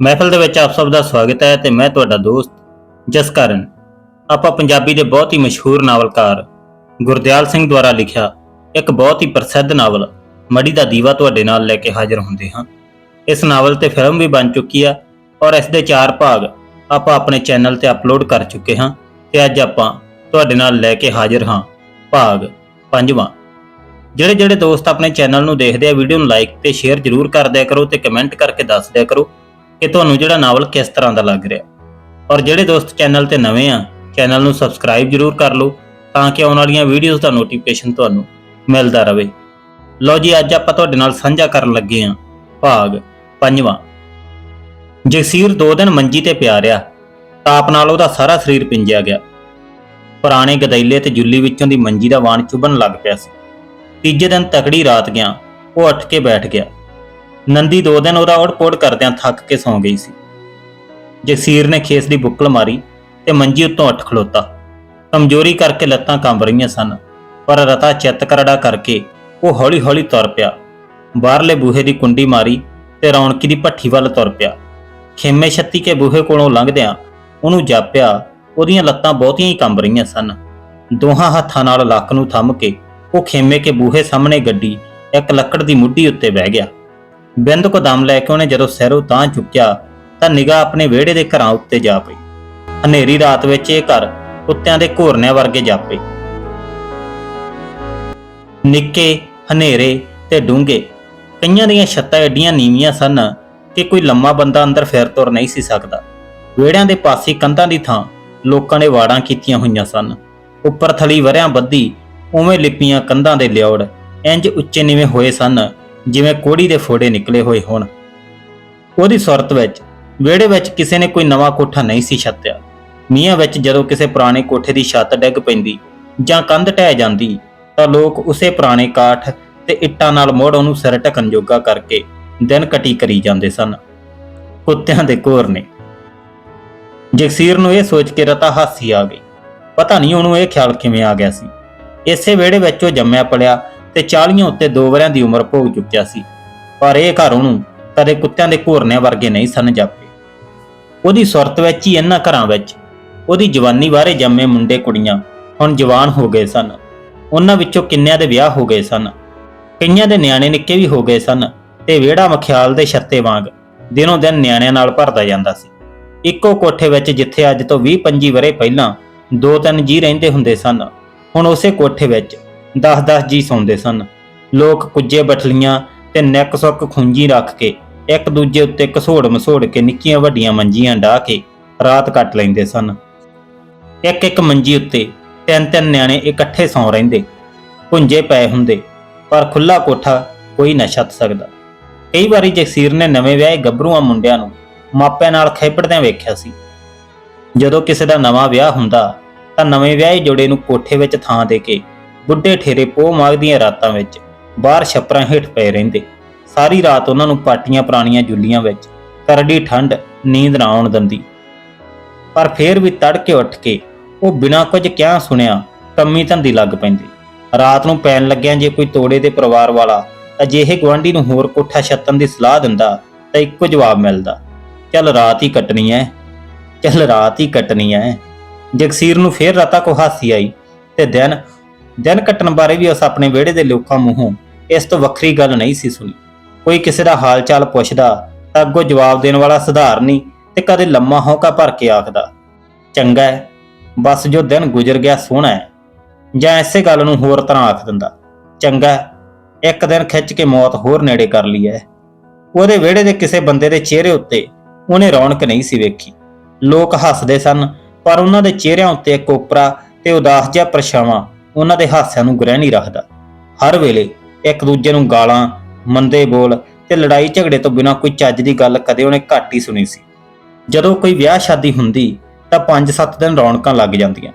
ਮਹਿਫਲ ਦੇ ਵਿੱਚ ਆਪ ਸਭ ਦਾ ਸਵਾਗਤ ਹੈ ਤੇ ਮੈਂ ਤੁਹਾਡਾ ਦੋਸਤ ਜਸਕਰਨ, ਆਪਾਂ ਪੰਜਾਬੀ ਦੇ ਬਹੁਤ ਹੀ ਮਸ਼ਹੂਰ ਨਾਵਲਕਾਰ ਗੁਰਦਿਆਲ ਸਿੰਘ ਦੁਆਰਾ ਲਿਖਿਆ ਇੱਕ ਬਹੁਤ ਹੀ ਪ੍ਰਸਿੱਧ ਨਾਵਲ ਮੜੀ ਦਾ ਦੀਵਾ ਤੁਹਾਡੇ ਨਾਲ ਲੈ ਕੇ ਹਾਜ਼ਰ ਹੁੰਦੇ ਹਾਂ। ਇਸ ਨਾਵਲ ਤੇ ਫਿਲਮ ਵੀ ਬਣ ਚੁੱਕੀ ਆ ਔਰ ਇਸ ਦੇ ਚਾਰ ਭਾਗ ਆਪਾਂ ਆਪਣੇ ਚੈਨਲ ਤੇ ਅਪਲੋਡ ਕਰ ਚੁੱਕੇ ਹਾਂ ਤੇ ਅੱਜ ਆਪਾਂ ਤੁਹਾਡੇ ਨਾਲ ਲੈ ਕੇ ਹਾਜ਼ਰ ਹਾਂ ਭਾਗ 5ਵਾਂ ਜਿਹੜੇ ਜਿਹੜੇ ਦੋਸਤ ਆਪਣੇ ਚੈਨਲ ਨੂੰ ਦੇਖਦੇ ਆ, ਵੀਡੀਓ ਨੂੰ ਲਾਈਕ ਤੇ ਸ਼ੇਅਰ ਜ਼ਰੂਰ ਕਰ ਦਿਆ ਕਰੋ ਤੇ ਕਮੈਂਟ ਕਰਕੇ ਦੱਸ ਦਿਆ ਕਰੋ। ਕਿ ਤੁਹਾਨੂੰ ਜਿਹੜਾ ਨਾਵਲ ਕਿਸ ਤਰ੍ਹਾਂ ਦਾ ਲੱਗ ਰਿਹਾ। ਔਰ ਜਿਹੜੇ ਦੋਸਤ ਚੈਨਲ ਤੇ ਨਵੇਂ ਆ, ਚੈਨਲ ਨੂੰ ਸਬਸਕ੍ਰਾਈਬ ਜ਼ਰੂਰ ਕਰ ਲਓ ਤਾਂ ਕਿ ਆਉਣ ਵਾਲੀਆਂ ਵੀਡੀਓਜ਼ ਦਾ ਨੋਟੀਫਿਕੇਸ਼ਨ ਤੁਹਾਨੂੰ ਮਿਲਦਾ ਰਹੇ ਲਓ ਜੀ, ਅੱਜ ਆਪਾਂ ਤੁਹਾਡੇ ਨਾਲ ਸਾਂਝਾ ਕਰਨ ਲੱਗੇ ਹਾਂ ਭਾਗ 5ਵਾਂ ਜਗਸੀਰ ਦੋ ਦਿਨ ਮੰਜੀ ਤੇ ਪਿਆ ਰਿਹਾ ਤਾਪ ਨਾਲ ਉਹਦਾ ਸਾਰਾ ਸਰੀਰ ਪਿੰਜਿਆ ਗਿਆ। ਪੁਰਾਣੇ ਗਦੈਲੇ ਤੇ ਜੁੱਲੀ ਵਿੱਚੋਂ ਦੀ ਮੰਜੀ ਦਾ ਵਾਣ ਚੁਭਣ ਲੱਗ ਪਿਆ ਸੀ। ਤੀਜੇ ਦਿਨ ਤਕੜੀ ਰਾਤ ਗਿਆ, ਉਹ ਉੱਠ ਕੇ ਬੈਠ ਗਿਆ। ਨੰਦੀ ਦੋ ਦਿਨ ਉਹਦਾ ਉੜ-ਪੁੜ ਕਰਦਿਆਂ ਥੱਕ ਕੇ ਸੌਂ ਗਈ ਸੀ। ਜਗਸੀਰ ਨੇ ਖੇਸ ਦੀ ਬੁੱਕਲ ਮਾਰੀ ਤੇ ਮੰਜੀ ਉੱਤੋਂ ਉੱਠ ਖਲੋਤਾ। ਕਮਜ਼ੋਰੀ ਕਰਕੇ ਲੱਤਾਂ ਕੰਬ ਰਹੀਆਂ ਸਨ, ਪਰ ਰਤਾ ਚਿੱਤ ਕਰੜਾ ਕਰਕੇ ਉਹ ਹੌਲੀ-ਹੌਲੀ ਤੁਰ ਪਿਆ। ਬਾਹਰਲੇ ਬੂਹੇ ਦੀ ਕੁੰਡੀ ਮਾਰੀ ਤੇ ਰੌਣਕੀ ਦੀ ਭੱਠੀ ਵੱਲ ਤੁਰ ਪਿਆ। ਖੇਮੇ ਛੱਤੀ ਕੇ ਬੂਹੇ ਕੋਲੋਂ ਲੰਘਦਿਆਂ ਉਹਨੂੰ ਜਾਪਿਆ, ਉਹਦੀਆਂ ਲੱਤਾਂ ਬਹੁਤੀਆਂ ਹੀ ਕੰਬ ਰਹੀਆਂ ਸਨ। ਦੋਹਾਂ ਹੱਥਾਂ ਨਾਲ ਲੱਕ ਨੂੰ ਥੰਮ ਕੇ ਉਹ ਖੇਮੇ ਕੇ ਬੂਹੇ ਸਾਹਮਣੇ ਗੱਡੀ ਇੱਕ ਲੱਕੜ ਦੀ ਮੁੱਢੀ ਉੱਤੇ ਬਹਿ ਗਿਆ। ਬਿੰਦ ਕੋ ਦਮ ਲੈ ਕੇ ਉਹਨੇ ਜਦੋਂ ਸਿਰੋਂ ਤਾਂ ਚੁੱਕਿਆ, ਤਾਂ ਨਿਗਾਹ ਆਪਣੇ ਵਿਹੜੇ ਦੇ ਘਰਾਂ ਉੱਤੇ ਜਾ ਪਈ। ਹਨੇਰੀ ਰਾਤ ਵਿੱਚ ਇਹ ਘਰ ਕੁੱਤਿਆਂ ਦੇ ਘੋਰਨਿਆਂ ਵਰਗੇ ਜਾਪੇ। ਨਿੱਕੇ, ਹਨੇਰੇ ਤੇ ਡੂੰਘੇ, ਕਈਆਂ ਦੀਆਂ ਛੱਤਾਂ ਐਡੀਆਂ ਨੀਵੀਆਂ ਸਨ ਕਿ ਕੋਈ ਲੰਮਾ ਬੰਦਾ ਅੰਦਰ ਫਿਰ ਤੁਰ ਨਹੀਂ ਸੀ ਸਕਦਾ। ਵਿਹੜਿਆਂ ਦੇ ਪਾਸੇ ਕੰਧਾਂ ਦੀ ਥਾਂ ਲੋਕਾਂ ਨੇ ਵਾੜਾਂ ਕੀਤੀਆਂ ਹੋਈਆਂ ਸਨ। ਉੱਪਰ ਥਲੀ ਵਰਿਆਂ ਬੱਦੀ ਉਵੇਂ ਲਿਪੀਆਂ ਕੰਧਾਂ ਦੇ ਲਿਓੜ ਇੰਜ ਉੱਚੇ ਨੀਵੇਂ ਹੋਏ ਸਨ ਜਿਵੇਂ ਕੋੜੀ ਦੇ ਫੋੜੇ ਨਿਕਲੇ ਹੋਏ ਹੋਣ। ਉਹਦੀ ਸੁਰਤ ਵਿੱਚ, ਵਿਹੜੇ ਵਿੱਚ ਕਿਸੇ ਨੇ ਕੋਈ ਨਵਾਂ ਕੋਠਾ ਨਹੀਂ ਸੀ ਛੱਤਿਆ। ਮੀਆਂ ਵਿੱਚ ਜਦੋਂ ਕਿਸੇ ਪੁਰਾਣੇ ਕੋਠੇ ਦੀ ਛੱਤ ਡਿੱਗ ਪੈਂਦੀ ਜਾਂ ਕੰਧ ਢਹਿ ਜਾਂਦੀ, ਤਾਂ ਲੋਕ ਉਸੇ ਪੁਰਾਣੇ ਕਾਠ ਤੇ ਇੱਟਾਂ ਨਾਲ ਮੋੜ ਉਹਨੂੰ ਸਿਰ ਢਕਣ ਜੋਗਾ ਕਰਕੇ ਦਿਨ ਕਟੀ ਕਰੀ ਜਾਂਦੇ ਸਨ। ਕੁੱਤਿਆਂ ਦੇ ਕੋਰ ਨੇ। ਜਗਸੀਰ ਨੂੰ ਇਹ ਸੋਚ ਕੇ ਰਤਾ ਹਾਸੀ ਆ ਗਈ। ਪਤਾ ਨਹੀਂ ਉਹਨੂੰ ਇਹ ਖਿਆਲ ਕਿਵੇਂ ਆ ਗਿਆ ਸੀ। ਇਸੇ ਵਿਹੜੇ ਵਿੱਚ ਉਹ ਜੰਮਿਆ ਪਲਿਆ ਤੇ 40 ਉੱਤੇ ਦੋ ਵਰਿਆਂ ਦੀ ਉਮਰ ਭੋਗ ਚੁੱਕਿਆ ਸੀ। ਪਰ ਇਹ ਘਰ ਉਹਨੂੰ ਕਦੇ ਕੁੱਤਿਆਂ ਦੇ ਘੋਰਨਿਆਂ ਵਰਗੇ ਨਹੀਂ ਸਨ ਜਾਪੇ ਉਹਦੀ ਸੁਰਤ ਵਿੱਚ ਹੀ ਇਹਨਾਂ ਘਰਾਂ ਵਿੱਚ ਉਹਦੀ ਜਵਾਨੀ ਬਾਰੇ ਜੰਮੇ ਮੁੰਡੇ ਕੁੜੀਆਂ ਹੁਣ ਜਵਾਨ ਹੋ ਗਏ ਸਨ। ਉਹਨਾਂ ਵਿੱਚੋਂ ਕਿੰਨਿਆਂ ਦੇ ਵਿਆਹ ਹੋ ਗਏ ਸਨ। ਕਈਆਂ ਦੇ ਨਿਆਣੇ ਨਿੱਕੇ ਵੀ ਹੋ ਗਏ ਸਨ ਤੇ ਵਿਹੜਾ ਮਖਿਆਲ ਦੇ ਛੱਤੇ ਵਾਂਗ ਦਿਨੋਂ ਦਿਨ ਨਿਆਣਿਆਂ ਨਾਲ ਭਰਦਾ ਜਾਂਦਾ ਸੀ। ਇੱਕੋ ਕੋਠੇ ਵਿੱਚ ਜਿੱਥੇ ਅੱਜ ਤੋਂ 20-25 ਵਰੇ ਪਹਿਲਾਂ ਦੋ ਤਿੰਨ ਜੀ ਰਹਿੰਦੇ ਹੁੰਦੇ ਸਨ, ਹੁਣ ਉਸੇ ਕੋਠੇ ਵਿੱਚ 10-10 ਜੀ ਸੌਂਦੇ ਸਨ। ਲੋਕ ਕੁੱਜੇ ਬਠਲੀਆਂ ਤੇ ਨੈਕ ਸੁੱਕ ਖੁੰਜੀ ਰੱਖ ਕੇ ਇੱਕ ਦੂਜੇ ਉੱਤੇ ਘਸੋੜ ਮਸੋੜ ਕੇ ਨਿੱਕੀਆਂ ਵੱਡੀਆਂ ਮੰਜੀਆਂ ਢਾ ਕੇ ਰਾਤ ਕੱਟ ਲੈਂਦੇ ਸਨ। ਇੱਕ ਇੱਕ ਮੰਜੀ ਉੱਤੇ ਤਿੰਨ ਤਿੰਨ ਨਿਆਣੇ ਇਕੱਠੇ ਸੌਂ ਰਹਿੰਦੇ। ਪੁੰਜੇ ਪਏ ਹੁੰਦੇ, ਪਰ ਖੁੱਲਾ ਕੋਠਾ ਕੋਈ ਨਾ ਛੱਤ ਸਕਦਾ। ਕਈ ਵਾਰੀ ਜਗਸੀਰ ਨੇ ਨਵੇਂ ਵਿਆਹੇ ਗੱਭਰੂਆਂ ਮੁੰਡਿਆਂ ਨੂੰ ਮਾਪਿਆਂ ਨਾਲ ਖੇਪੜਦਿਆਂ ਵੇਖਿਆ ਸੀ। ਜਦੋਂ ਕਿਸੇ ਦਾ ਨਵਾਂ ਵਿਆਹ ਹੁੰਦਾ ਤਾਂ ਨਵੇਂ ਵਿਆਹੇ ਜੋੜੇ ਨੂੰ ਕੋਠੇ ਵਿੱਚ ਥਾਂ ਦੇ ਕੇ ਬੁੱਢੇ ਠੇਰੇ ਪੋਹ ਮਾਗਦੀਆਂ ਰਾਤਾਂ ਵਿੱਚ ਬਾਹਰ ਛੱਪਰਾਂ ਹੇਠ ਪਏ ਰਹਿੰਦੇ। ਸਾਰੀ ਰਾਤ ਉਹਨਾਂ ਨੂੰ ਪਾਟੀਆਂ ਪੁਰਾਣੀਆਂ ਜੁੱਲੀਆਂ ਵਿੱਚ ਕਰੜੀ ਠੰਡ ਨੀਂਦ ਨਾ ਆਉਣ ਦਿੰਦੀ। ਪਰ ਫੇਰ ਵੀ ਤੜਕੇ ਉੱਠ ਕੇ ਉਹ ਬਿਨਾਂ ਕੁਝ ਕਿਹਾ ਸੁਣਿਆ ਕੰਮੀ ਧੰਦੀ ਲੱਗ ਪੈਂਦੀ। ਰਾਤ ਨੂੰ ਪੈਣ ਲੱਗਿਆਂ ਜੇ ਕੋਈ ਤੋੜੇ ਦੇ ਪਰਿਵਾਰ ਵਾਲਾ ਅਜਿਹੇ ਗਵਾਂਢੀ ਨੂੰ ਹੋਰ ਕੋਠਾ ਛੱਤਣ ਦੀ ਸਲਾਹ ਦਿੰਦਾ ਤਾਂ ਇੱਕੋ ਜਵਾਬ ਮਿਲਦਾ, ਚੱਲ ਰਾਤ ਹੀ ਕੱਟਣੀ ਐ, ਚੱਲ ਰਾਤ ਹੀ ਕੱਟਣੀ ਐ। ਜਗਸੀਰ ਨੂੰ ਫੇਰ ਰਤਾ ਕੋ ਹਾਸੀ ਆਈ ਤੇ ਦਿਨ ਦਿਨ ਕੱਟਣ ਬਾਰੇ ਵੀ ਉਸ ਆਪਣੇ ਵਿਹੜੇ ਦੇ ਲੋਕਾਂ ਮੂੰਹੋਂ ਇਸ ਤੋਂ ਵੱਖਰੀ ਗੱਲ ਨਹੀਂ ਸੀ ਸੁਣੀ। ਕੋਈ ਕਿਸੇ ਦਾ ਹਾਲ ਚਾਲ ਪੁੱਛਦਾ ਤਾਂ ਅੱਗੋਂ ਜਵਾਬ ਦੇਣ ਵਾਲਾ ਸਧਾਰਨੀ ਤੇ ਕਦੇ ਲੰਮਾ ਹੌਕਾ ਭਰ ਕੇ ਆਖਦਾ, ਚੰਗਾ ਹੈ, ਬਸ ਜੋ ਦਿਨ ਗੁਜ਼ਰ ਗਿਆ ਸੋਹਣਾ ਹੈ। ਜਾਂ ਐਸੇ ਗੱਲ ਨੂੰ ਹੋਰ ਤਰ੍ਹਾਂ ਆਖ ਦਿੰਦਾ, ਚੰਗਾ ਇੱਕ ਦਿਨ ਖਿੱਚ ਕੇ ਮੌਤ ਹੋਰ ਨੇੜੇ ਕਰ ਲਈ ਹੈ। ਉਹਦੇ ਵਿਹੜੇ ਦੇ ਕਿਸੇ ਬੰਦੇ ਦੇ ਚਿਹਰੇ ਉੱਤੇ ਉਹਨੇ ਰੌਣਕ ਨਹੀਂ ਸੀ ਵੇਖੀ। ਲੋਕ ਹੱਸਦੇ ਸਨ, ਪਰ ਉਹਨਾਂ ਦੇ ਚਿਹਰਿਆਂ ਉੱਤੇ ਇੱਕ ਓਪਰਾ ਤੇ ਉਦਾਸ ਜਿਹਾ ਪਰਛਾਵਾਂ ਉਹਨਾਂ ਦੇ ਹਾਸਿਆਂ ਨੂੰ ਗ੍ਰਹਿ ਨਹੀਂ ਰੱਖਦਾ। ਹਰ ਵੇਲੇ ਇੱਕ ਦੂਜੇ ਨੂੰ ਗਾਲਾਂ, ਮੰਦੇ ਬੋਲ ਤੇ ਲੜਾਈ ਝਗੜੇ ਤੋਂ ਬਿਨਾਂ ਕੋਈ ਚੱਜ ਦੀ ਗੱਲ ਕਦੇ ਉਹਨੇ ਘੱਟ ਹੀ ਸੁਣੀ ਸੀ। ਜਦੋਂ ਕੋਈ ਵਿਆਹ ਸ਼ਾਦੀ ਹੁੰਦੀ ਤਾਂ 5-7 ਦਿਨ ਰੌਣਕਾਂ ਲੱਗ ਜਾਂਦੀਆਂ।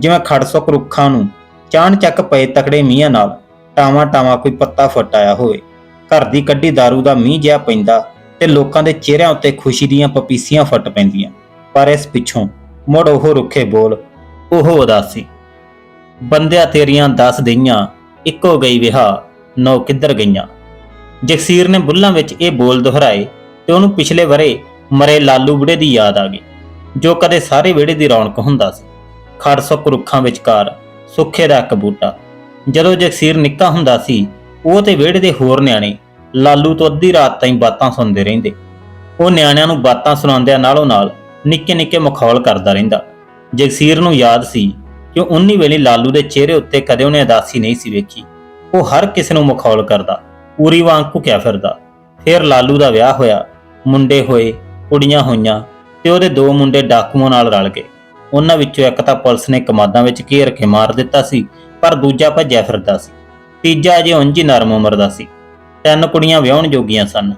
ਜਿਵੇਂ ਖੜਸੁੱਕ ਰੁੱਖਾਂ ਨੂੰ ਚਾਣ ਚੱਕ ਪਏ ਤਕੜੇ ਮੀਂਹਾਂ ਨਾਲ ਟਾਵਾਂ ਟਾਵਾਂ ਕੋਈ ਪੱਤਾ ਫੁੱਟ ਆਇਆ ਹੋਵੇ। ਘਰ ਦੀ ਕੱਢੀ दारू ਦਾ ਮੀਂਹ ਜਿਹਾ ਪੈਂਦਾ ਤੇ ਲੋਕਾਂ ਦੇ ਚਿਹਰਿਆਂ ਉੱਤੇ ਖੁਸ਼ੀ ਦੀਆਂ ਪਪੀਸੀਆਂ ਫੁੱਟ ਪੈਂਦੀਆਂ। ਪਰ ਇਸ ਪਿੱਛੋਂ ਮੁੜ ਉਹ ਰੁੱਖੇ ਬੋਲ, ਉਹ ਉਦਾਸੀ। ਬੰਦਿਆ ਤੇਰੀਆਂ ਦੱਸ ਦਈਆਂ, ਇੱਕੋ ਗਈ ਵਿਹਾ ਨੌ ਕਿੱਧਰ ਗਈਆਂ। ਜਗਸੀਰ ਨੇ ਬੁੱਲਾਂ ਵਿੱਚ ਇਹ ਬੋਲ ਦੁਹਰਾਏ ਤੇ ਉਹਨੂੰ ਪਿਛਲੇ ਵਰੇ ਮਰੇ ਲਾਲੂ ਬੁੜੇ ਦੀ ਯਾਦ ਆ ਗਈ, ਜੋ ਕਦੇ ਸਾਰੇ ਵਿਹੜੇ ਦੀ ਰੌਣਕ ਹੁੰਦਾ ਸੀ। ਖੜ ਸੁੱਕ ਰੁੱਖਾਂ ਵਿਚਕਾਰ ਸੁੱਖੇ ਦਾ ਇੱਕ ਬੂਟਾ। ਜਦੋਂ ਜਗਸੀਰ ਨਿੱਕਾ ਹੁੰਦਾ ਸੀ, ਉਹ ਤੇ ਵਿਹੜੇ ਦੇ ਹੋਰ ਨਿਆਣੇ ਲਾਲੂ ਤੋਂ ਅੱਧੀ ਰਾਤ ਤਾਈਂ ਬਾਤਾਂ ਸੁਣਦੇ ਰਹਿੰਦੇ। ਉਹ ਨਿਆਣਿਆਂ ਨੂੰ ਬਾਤਾਂ ਸੁਣਾਉਂਦਿਆਂ ਨਾਲੋਂ ਨਾਲ ਨਿੱਕੇ ਨਿੱਕੇ ਮਖੌਲ ਕਰਦਾ ਰਹਿੰਦਾ। ਜਗਸੀਰ ਨੂੰ ਯਾਦ ਸੀ ਕਿ ਉਨੀ ਵੇਲੇ ਲਾਲੂ ਦੇ ਚਿਹਰੇ ਉੱਤੇ ਕਦੇ ਉਹਨੇ ਅਦਾਸੀ ਨਹੀਂ ਸੀ ਵੇਖੀ? ਉਹ ਹਰ ਕਿਸੇ ਨੂੰ ਮਖੌਲ ਕਰਦਾ, ਪੂਰੀ ਵਾਂਗ ਘੁਕਿਆ ਫਿਰਦਾ। ਫਿਰ ਲਾਲੂ ਦਾ ਵਿਆਹ ਹੋਇਆ, ਮੁੰਡੇ ਹੋਏ, ਕੁੜੀਆਂ ਹੋਈਆਂ ਤੇ ਉਹਦੇ ਦੋ ਮੁੰਡੇ ਡਾਕੂਆਂ ਨਾਲ ਰਲ ਗਏ। ਉਹਨਾਂ ਵਿੱਚੋਂ ਇੱਕ ਤਾਂ ਪੁਲਿਸ ਨੇ ਕਮਾਦਾਂ ਵਿੱਚ ਘੇਰ ਕੇ ਮਾਰ ਦਿੱਤਾ ਸੀ, ਪਰ ਦੂਜਾ ਭੱਜਿਆ ਫਿਰਦਾ ਸੀ। ਤੀਜਾ ਅਜੇ ਉਂਝ ਹੀ ਨਰਮ ਉਮਰ ਦਾ ਸੀ। ਤਿੰਨ ਕੁੜੀਆਂ ਵਿਆਹਣ ਜੋਗੀਆਂ ਸਨ।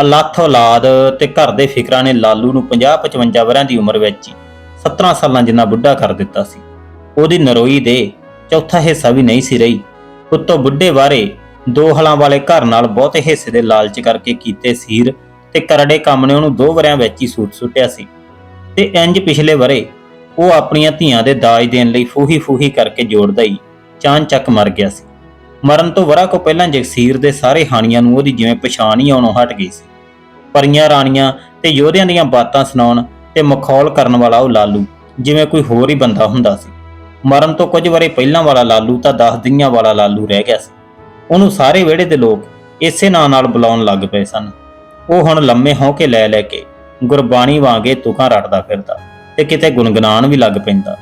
ਅਲੱਥ ਔਲਾਦ ਤੇ ਘਰ ਦੇ ਫਿਕਰਾਂ ਨੇ ਲਾਲੂ ਨੂੰ 50-55 ਵਰਿਆਂ ਦੀ ਉਮਰ ਵਿੱਚ ਹੀ 17 ਸਾਲਾਂ ਜਿੰਨਾ ਬੁੱਢਾ ਕਰ ਦਿੱਤਾ ਸੀ। ਉਹਦੀ ਨਰੋਈ ਦੇ ਚੌਥਾ ਹਿੱਸਾ ਵੀ ਨਹੀਂ ਸੀ ਰਹੀ। ਉੱਤੋਂ ਬੁੱਢੇ ਬਾਰੇ ਦੋ ਹਲਾਂ ਵਾਲੇ ਘਰ ਨਾਲ ਬਹੁਤੇ ਹਿੱਸੇ ਦੇ ਲਾਲਚ ਕਰਕੇ ਕੀਤੇ ਸੀਰ ਤੇ ਕਰੜੇ ਕੰਮ ਨੇ ਉਹਨੂੰ ਦੋ ਵਰਿਆਂ ਵਿੱਚ ਹੀ ਸੂਟ ਸੁੱਟਿਆ ਸੀ। ਤੇ ਇੰਜ ਪਿਛਲੇ ਵਰੇ ਉਹ ਆਪਣੀਆਂ ਧੀਆਂ ਦੇ ਦਾਜ ਦੇਣ ਲਈ ਫੂਹੀ ਫੂਹੀ ਕਰਕੇ ਜੋੜਦਾ ਹੀ ਚਾਂ ਚੱਕ ਮਰ ਗਿਆ ਸੀ। ਮਰਨ ਤੋਂ ਵਰਾ ਕੋ ਪਹਿਲਾਂ ਜਗਸੀਰ ਦੇ ਸਾਰੇ ਹਾਣੀਆਂ ਨੂੰ ਉਹਦੀ ਜਿਵੇਂ ਪਛਾਣ ਹੀ ਆਉਣੋਂ ਹਟ ਗਈ ਸੀ। ਪਰੀਆਂ ਰਾਣੀਆਂ ਤੇ ਯੋਧਿਆਂ ਦੀਆਂ ਬਾਤਾਂ ਸੁਣਾਉਣ ਤੇ ਮਖੌਲ ਕਰਨ ਵਾਲਾ ਉਹ ਲਾਲੂ, ਜਿਵੇਂ ਕੋਈ ਹੋਰ ਹੀ ਬੰਦਾ ਹੁੰਦਾ ਸੀ। ਮਰਨ ਤੋਂ ਕੁਝ ਵਰੇ ਪਹਿਲਾਂ ਵਾਲਾ ਲਾਲੂ ਤਾਂ ਦਸ ਦਿਨਾਂ ਵਾਲਾ ਲਾਲੂ ਰਹਿ ਗਿਆ ਸੀ। ਉਹਨੂੰ ਸਾਰੇ ਵਿਹੜੇ ਦੇ ਲੋਕ ਇਸੇ ਨਾਂ ਨਾਲ ਬੁਲਾਉਣ ਲੱਗ ਪਏ ਸਨ। ਉਹ ਹੁਣ ਲੰਮੇ ਹੋ ਕੇ ਲੈ ਲੈ ਕੇ ਗੁਰਬਾਣੀ ਵਾਂਗੇ ਤੁਕਾਂ ਰਟਦਾ ਫਿਰਦਾ ਤੇ ਕਿਤੇ ਗੁੰਗਨਾਨ ਵੀ ਲੱਗ ਪੈਂਦਾ।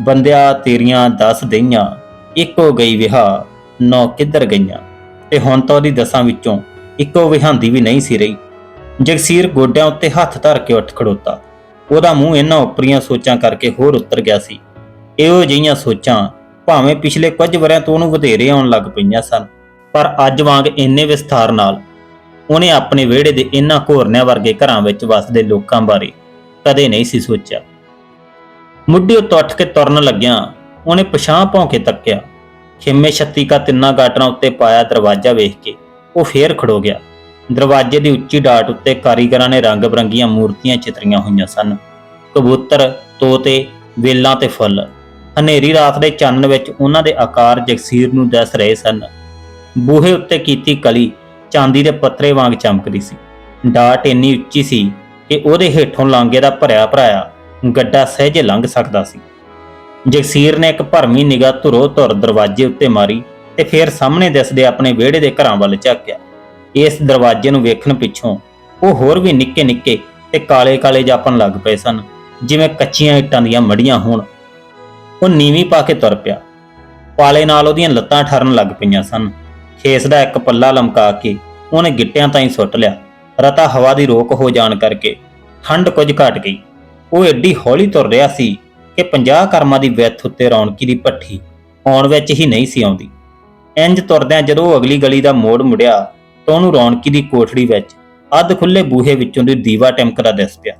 ਬੰਦਿਆ ਤੇਰੀਆਂ ਦਸ ਦਈਆਂ, ਇੱਕੋ ਗਈ ਵਿਹਾ ਨੌ ਕਿੱਧਰ ਗਈਆਂ। ਤੇ ਹੁਣ ਤਾਂ ਉਹਦੀ ਦਸਾਂ ਵਿੱਚੋਂ ਇੱਕੋ ਵਿਹਾਂਦੀ ਵੀ ਨਹੀਂ ਸੀ ਰਹੀ। ਜਗਸੀਰ ਗੋਡਿਆਂ ਉੱਤੇ ਹੱਥ ਧਰ ਕੇ ਉੱਠ ਖੜੋਤਾ। ਉਹਦਾ ਮੂੰਹ ਇਹਨਾਂ ਉਪਰੀਆਂ ਸੋਚਾਂ ਕਰਕੇ ਹੋਰ ਉੱਤਰ ਗਿਆ ਸੀ। ਇਹੋ ਜਿਹੀਆਂ ਸੋਚਾਂ ਭਾਵੇਂ ਪਿਛਲੇ ਕੁਝ ਵਰਿਆਂ ਤੋਂ ਉਹਨੂੰ ਵਧੇਰੇ ਆਉਣ ਲੱਗ ਪਈਆਂ ਸਨ, ਪਰ ਅੱਜ ਵਾਂਗ ਇੰਨੇ ਵਿਸਥਾਰ ਨਾਲ ਉਹਨੇ ਆਪਣੇ ਵਿਹੜੇ ਦੇ ਇਹਨਾਂ ਘੋਰਨਿਆਂ ਵਰਗੇ ਘਰਾਂ ਵਿੱਚ ਵੱਸਦੇ ਲੋਕਾਂ ਬਾਰੇ ਕਦੇ ਨਹੀਂ ਸੀ ਸੋਚਿਆ। ਮੁੱਢੀ ਉੱਤੋਂ ਉੱਠ ਕੇ ਤੁਰਨ ਲੱਗਿਆ ਉਹਨੇ ਪਛਾਂ ਭੌਂ ਕੇ ਤੱਕਿਆ। ਖਿੰਮੇ ਛੱਤੀ ਕਾ ਤਿੰਨਾਂ ਗਾਟਰਾਂ ਉੱਤੇ ਪਾਇਆ ਦਰਵਾਜ਼ਾ ਵੇਖ ਕੇ ਉਹ ਫੇਰ ਖੜੋ ਗਿਆ। ਦਰਵਾਜ਼ੇ ਦੀ ਉੱਚੀ ਡਾਟ ਉੱਤੇ ਕਾਰੀਗਰਾਂ ਨੇ ਰੰਗ ਬਰੰਗੀਆਂ ਮੂਰਤੀਆਂ ਚਿਤਰੀਆਂ ਹੋਈਆਂ ਸਨ। ਕਬੂਤਰ, ਤੋਤੇ, ਵੇਲਾਂ ਤੇ ਫੁੱਲ ਹਨੇਰੀ ਰਾਤ ਦੇ ਚਾਨਣ ਵਿੱਚ ਉਹਨਾਂ ਦੇ ਆਕਾਰ ਜਗਸੀਰ ਨੂੰ ਦੱਸ ਰਹੇ ਸਨ। ਬੂਹੇ ਉੱਤੇ ਕੀਤੀ ਕਲੀ ਚਾਂਦੀ ਦੇ ਪੱਤਰੇ ਵਾਂਗ ਚਮਕਦੀ ਸੀ। ਡਾਟ ਇੰਨੀ ਉੱਚੀ ਸੀ ਕਿ ਉਹਦੇ ਹੇਠੋਂ ਲਾਂਗੇ ਦਾ ਭਰਿਆ ਭਰਾਇਆ ਗੱਡਾ ਸਹਿਜੇ ਲੰਘ ਸਕਦਾ ਸੀ। ਜਗਸੀਰ ਨੇ ਇੱਕ ਭਰਮੀ ਨਿਗਾਹ ਧੁਰੋ ਧੁਰ ਦਰਵਾਜ਼ੇ ਉੱਤੇ ਮਾਰੀ ਤੇ ਫਿਰ ਸਾਹਮਣੇ ਦਿਸਦੇ ਆਪਣੇ ਵਿਹੜੇ ਦੇ ਘਰਾਂ ਵੱਲ ਝਾਕਿਆ। ਇਸ ਦਰਵਾਜ਼ੇ ਨੂੰ ਵੇਖਣ ਪਿੱਛੋਂ ਉਹ ਹੋਰ ਵੀ ਨਿੱਕੇ ਨਿੱਕੇ ਤੇ ਕਾਲੇ ਕਾਲੇ ਜਾਪਣ ਲੱਗ ਪਏ ਸਨ, ਜਿਵੇਂ ਕੱਚੀਆਂ ਇੱਟਾਂ ਦੀਆਂ ਮੜੀਆਂ ਹੋਣ। ਉਹ ਨੀਵੀਂ ਪਾ ਕੇ ਤੁਰ ਪਿਆ। ਪਾਲੇ ਨਾਲ ਉਹਦੀਆਂ ਲੱਤਾਂ ਠਰਨ ਲੱਗ ਪਈਆਂ ਸਨ। ਖੇਸ ਦਾ ਇੱਕ ਪੱਲਾ ਲਮਕਾ ਕੇ ਉਹਨੇ ਗਿੱਟਿਆਂ ਤਾਈਂ ਸੁੱਟ ਲਿਆ। ਰਤਾ ਹਵਾ ਦੀ ਰੋਕ ਹੋ ਜਾਣ ਕਰਕੇ ਠੰਡ ਕੁਝ ਘਟ ਗਈ। ਉਹ ਐਡੀ ਹੌਲੀ ਤੁਰ ਰਿਹਾ ਸੀ ਕਿ 50 ਕਰਮਾਂ ਦੀ ਵਿੱਥ ਉੱਤੇ ਰੌਣਕੀ ਦੀ ਪੱਠੀ ਆਉਣ ਵਿੱਚ ਹੀ ਨਹੀਂ ਸੀ ਆਉਂਦੀ। ਇੰਜ ਤੁਰਦਿਆਂ ਜਦੋਂ ਉਹ ਅਗਲੀ ਗਲੀ ਦਾ ਮੋੜ ਮੁੜਿਆ ਤਾਂ ਉਹਨੂੰ ਰੌਣਕੀ ਦੀ ਕੋਠੜੀ ਵਿੱਚ ਅੱਧ ਖੁੱਲੇ ਬੂਹੇ ਵਿੱਚੋਂ ਦੀ ਦੀਵਾ ਟਿਮਕਦਾ ਦਿਸ ਪਿਆ।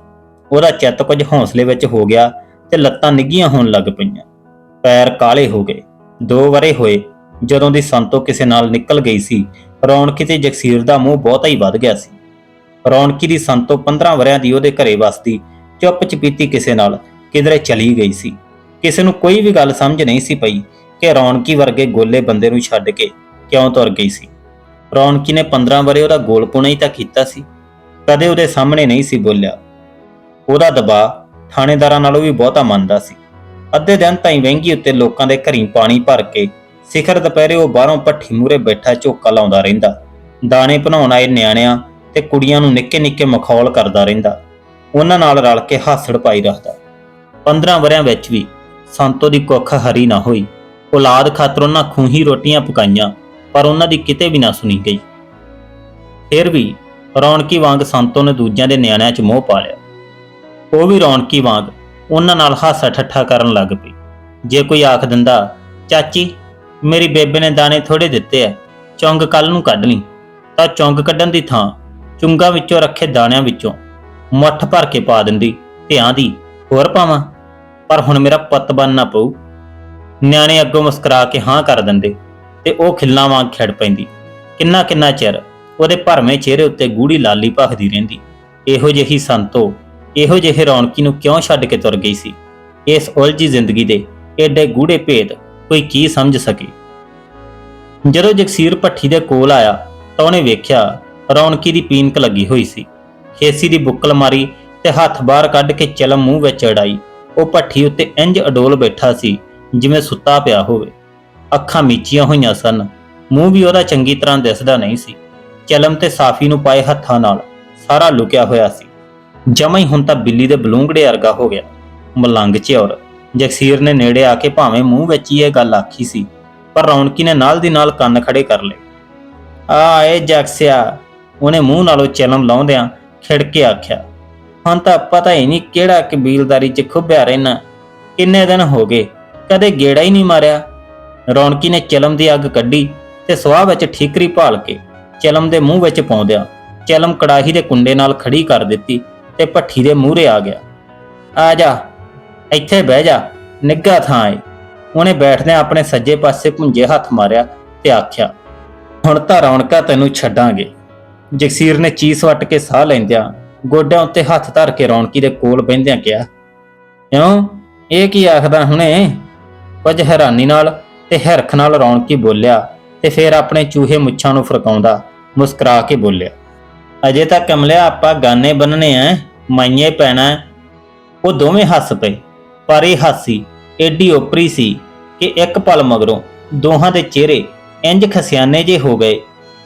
ਉਹਦਾ ਚਿੱਤ ਕੁਝ ਹੌਸਲੇ ਵਿੱਚ ਹੋ ਗਿਆ ਤੇ ਲੱਤਾਂ ਨਿੱਗੀਆਂ ਹੋਣ ਲੱਗ ਪਈਆਂ। ਪੈਰ ਕਾਲੇ ਹੋ ਗਏ। ਦੋ ਵਰੇ ਹੋਏ, ਜਦੋਂ ਦੀ ਸੰਤੋ ਕਿਸੇ ਨਾਲ ਨਿਕਲ ਗਈ ਸੀ, ਰੌਣਕੀ ਤੇ ਜਗਸੀਰ ਦਾ ਮੂੰਹ ਬਹੁਤਾ ਹੀ ਵੱਧ ਗਿਆ ਸੀ। ਰੌਣਕੀ ਦੀ ਸੰਤੋ 15 ਵਰਿਆਂ ਦੀ ਉਹਦੇ ਘਰੇ ਵਸਦੀ ਚੁੱਪ ਚਪੀਤੀ ਕਿਸੇ ਨਾਲ ਕਿਧਰੇ ਚਲੀ ਗਈ ਸੀ। ਕਿਸੇ ਨੂੰ ਕੋਈ ਵੀ ਗੱਲ ਸਮਝ ਨਹੀਂ ਸੀ ਪਈ ਕਿ ਰੌਣਕੀ ਵਰਗੇ ਗੋਲੇ ਬੰਦੇ ਨੂੰ ਛੱਡ ਕੇ ਕਿਉਂ ਤੁਰ ਗਈ ਸੀ। ਰੌਣਕੀ ਨੇ 15 ਵਰੇ ਉਹਦਾ ਗੋਲਪੁਣਾ ਹੀ ਤਾਂ ਕੀਤਾ ਸੀ। ਕਦੇ ਉਹਦੇ ਸਾਹਮਣੇ ਨਹੀਂ ਸੀ ਬੋਲਿਆ। ਉਹਦਾ ਦਬਾਅ ਥਾਣੇਦਾਰਾਂ ਨਾਲੋਂ ਵੀ ਬਹੁਤਾ ਮੰਨਦਾ ਸੀ। ਅੱਧੇ ਦਿਨ ਤਾਈਂ ਵਹਿੰਗੀ ਉੱਤੇ ਲੋਕਾਂ ਦੇ ਘਰੀਂ ਪਾਣੀ ਭਰ ਕੇ, ਸਿਖਰ ਦੁਪਹਿਰੇ ਉਹ ਬਾਹਰੋਂ ਭੱਠੀ ਮੂਰੇ ਬੈਠਾ ਝੋਕਾ ਲਾਉਂਦਾ ਰਹਿੰਦਾ। ਦਾਣੇ ਭਨਾਉਣ ਆਏ ਨਿਆਣਿਆਂ ਤੇ ਕੁੜੀਆਂ ਨੂੰ ਨਿੱਕੇ ਨਿੱਕੇ ਮਖੌਲ ਕਰਦਾ ਰਹਿੰਦਾ। ਉਹਨਾਂ ਨਾਲ ਰਲ ਕੇ ਹਾਸੜ ਪਾਈ ਰੱਖਦਾ। 15 ਵਰਿਆਂ ਵਿੱਚ ਵੀ ਸੰਤੋ ਦੀ ਕੁੱਖ ਹਰੀ ਨਾ ਹੋਈ। ਔਲਾਦ ਖਾਤਰ ਉਹਨਾਂ ਖੂਹੀ ਰੋਟੀਆਂ ਪਕਾਈਆਂ, ਪਰ ਉਹਨਾਂ ਦੀ ਕਿਤੇ ਵੀ ਨਾ ਸੁਣੀ ਗਈ। ਫਿਰ ਵੀ ਰੌਣਕੀ ਵਾਂਗ ਸੰਤੋ ਨੇ ਦੂਜਿਆਂ ਦੇ ਨਿਆਣਿਆਂ 'ਚ ਮੋਹ ਪਾ ਲਿਆ। ਉਹ ਵੀ ਰੌਣਕੀ ਵਾਂਗ ਉਹਨਾਂ ਨਾਲ ਹਾਸਾ ਠੱਠਾ ਕਰਨ ਲੱਗ ਪਈ। ਜੇ ਕੋਈ ਆਖ ਦਿੰਦਾ, ਚਾਚੀ, ਮੇਰੀ ਬੇਬੇ ਨੇ ਦਾਣੇ ਥੋੜੇ ਦਿੱਤੇ ਐ ਚੌਂਗ ਕੱਲ ਨੂੰ ਕੱਢ ਲਈ। ਤਾਂ ਚੌਂਗ ਕੱਢਣ ਦੀ ਥਾਂ ਚੁੰਗਾ ਵਿੱਚੋਂ ਰੱਖੇ ਦਾਣਿਆਂ ਵਿੱਚੋਂ ਮੁੱਠ ਭਰ ਕੇ ਪਾ ਦਿੰਦੀ ਤੇ ਦੀ ਹੋਰ ਪਾਵਾਂ ਪਰ ਹੁਣ ਮੇਰਾ ਪੁੱਤ ਬਣਨਾ ਪਊ। ਨਿਆਣੇ ਅੱਗੋਂ ਮੁਸਕਰਾ ਕੇ ਹਾਂ ਕਰ ਦਿੰਦੇ ਤੇ ਉਹ ਖਿੱਲਾਂ ਵਾਂਗ ਖਿੜ ਪੈਂਦੀ। ਕਿੰਨਾ ਕਿੰਨਾ ਚਿਰ ਉਹਦੇ ਭਰਵੇਂ ਚਿਹਰੇ ਉੱਤੇ ਗੂੜੀ ਲਾਲੀ ਭਖਦੀ ਰਹਿੰਦੀ। ਇਹੋ ਜਿਹੀ ਸੰਤੋ ਇਹੋ ਜਿਹੇ ਰੌਣਕੀ ਨੂੰ ਕਿਉਂ ਛੱਡ ਕੇ ਤੁਰ ਗਈ ਸੀ? ਇਸ ਉਲਝੀ ਜ਼ਿੰਦਗੀ ਦੇ ਏਡੇ ਗੂੜੇ ਭੇਦ ਕੋਈ ਕੀ ਸਮਝ ਸਕੇ? ਜਦੋਂ ਜਗਸੀਰ ਭੱਠੀ ਦੇ ਕੋਲ ਆਇਆ ਤਾਂ ਉਹਨੇ ਵੇਖਿਆ ਰੌਣਕੀ ਦੀ ਪੀਨਕ ਲੱਗੀ ਹੋਈ ਸੀ। ਖੇਸੀ ਦੀ ਬੁੱਕਲ ਮਾਰੀ ਤੇ ਹੱਥ ਬਾਹਰ ਕੱਢ ਕੇ ਚਲਮ ਮੂੰਹ ਵਿੱਚ ਅੜਾਈ। ਉਹ ਭੱਠੀ ਉੱਤੇ ਇੰਜ ਅਡੋਲ ਬੈਠਾ ਸੀ ਜਿਵੇਂ ਸੁੱਤਾ ਪਿਆ ਹੋਵੇ। ਅੱਖਾਂ ਮੀਚੀਆਂ ਹੋਈਆਂ ਸਨ। ਮੂੰਹ ਵੀ ਉਹਦਾ ਚੰਗੀ ਤਰ੍ਹਾਂ ਦਿਸਦਾ ਨਹੀਂ ਸੀ। ਚਲਮ ਤੇ ਸਾਫੀ ਨੂੰ ਪਾਏ ਹੱਥਾਂ ਨਾਲ ਸਾਰਾ ਲੁਕਿਆ ਹੋਇਆ ਸੀ। ਜਮਾ ਹੀ ਹੁਣ ਤਾਂ ਬਿੱਲੀ ਦੇ ਬਲੂੰਗੜੇ ਵਰਗਾ ਹੋ ਗਿਆ। ਮਲੰਗ ਚਿਉਰ ਜਗਸੀਰ ਨੇ ਨੇੜੇ ਆ ਕੇ ਭਾਵੇਂ ਮੂੰਹ ਵਿੱਚ ਹੀ ਇਹ ਗੱਲ ਆਖੀ ਸੀ, ਪਰ ਰੌਣਕੀ ਨੇ ਨਾਲ ਦੀ ਨਾਲ ਕੰਨ ਖੜੇ ਕਰ ਲਏ। ਆ ਏ ਜਗਸਿਆ, ਉਹਨੇ ਮੂੰਹ ਨਾਲੋਂ ਚਲਮ ਲਾਉਂਦਿਆਂ ਖਿੜ ਕੇ ਆਖਿਆ, ਹੁਣ ਤਾਂ ਪਤਾ ਹੀ ਨਹੀਂ ਕਿਹੜਾ ਕਬੀਲਦਾਰੀ 'ਚ ਖੁੱਭਿਆ ਰਹਿਣਾ। ਕਿੰਨੇ ਦਿਨ ਹੋ ਗਏ, ਕਦੇ ਗੇੜਾ ਹੀ ਨਹੀਂ ਮਾਰਿਆ? ਰੌਣਕੀ ਨੇ ਚਲਮ ਦੀ ਅੱਗ ਕੱਢੀ ਤੇ ਸਵਾਹ ਵਿੱਚ ਠੀਕਰੀ ਭਾਲ ਕੇ ਚਲਮ ਦੇ ਮੂੰਹ ਵਿੱਚ ਪਾਉਂਦਿਆਂ ਚਲਮ ਕੜਾਹੀ ਦੇ ਕੁੰਡੇ ਨਾਲ ਖੜੀ ਕਰ ਦਿੱਤੀ। ਤੇ ਭੱਠੀ ਦੇ ਮੂਹਰੇ ਆ ਗਿਆ। ਆ ਜਾ, ਇੱਥੇ ਬਹਿ ਜਾ, ਨਿੱਘਾ ਥਾਂ ਏ। ਉਹਨੇ ਬੈਠਦਿਆਂ ਆਪਣੇ ਸੱਜੇ ਪਾਸੇ ਪੁੰਜੇ ਹੱਥ ਮਾਰਿਆ ਤੇ ਆਖਿਆ, ਹੁਣ ਤਾਂ ਰੌਣਕਾ ਤੈਨੂੰ ਛੱਡਾਂਗੇ। ਜਗਸੀਰ ਨੇ ਚੀਸ ਵੱਟ ਕੇ ਸਾਹ ਲੈਂਦਿਆਂ ਗੋਡਿਆਂ ਉੱਤੇ ਹੱਥ ਧਰ ਕੇ ਰੌਣਕੀ ਦੇ ਕੋਲ ਬਹਿੰਦਿਆਂ ਕਿਹਾ, ਕਿਉਂ? ਇਹ ਕੀ ਆਖਦਾ ਹੁਣੇ? ਕੁਝ ਹੈਰਾਨੀ ਨਾਲ ਤੇ ਹਿਰਖ ਨਾਲ ਰੌਣਕੀ ਬੋਲਿਆ ਤੇ ਫਿਰ ਆਪਣੇ ਚੂਹੇ ਮੁੱਛਾਂ ਨੂੰ ਫਰਕਾਉਂਦਾ ਮੁਸਕਰਾ ਕੇ ਬੋਲਿਆ ਅਜੇ ਤਾਂ ਕਮਲਿਆ, ਆਪਾਂ ਗਾਨੇ ਬੰਨਣੇ ਆ, ਮਾਈਏ ਪੈਣਾ। ਉਹ ਦੋਵੇਂ ਹੱਸ ਪਏ, ਪਰ ਇਹ ਹਾਸੀ ਏਡੀ ਓਪਰੀ ਸੀ ਕਿ ਇੱਕ ਪਲ ਮਗਰੋਂ ਦੋਹਾਂ ਦੇ ਚਿਹਰੇ ਇੰਜ ਖਸਿਆਨੇ ਜੇ ਹੋ ਗਏ,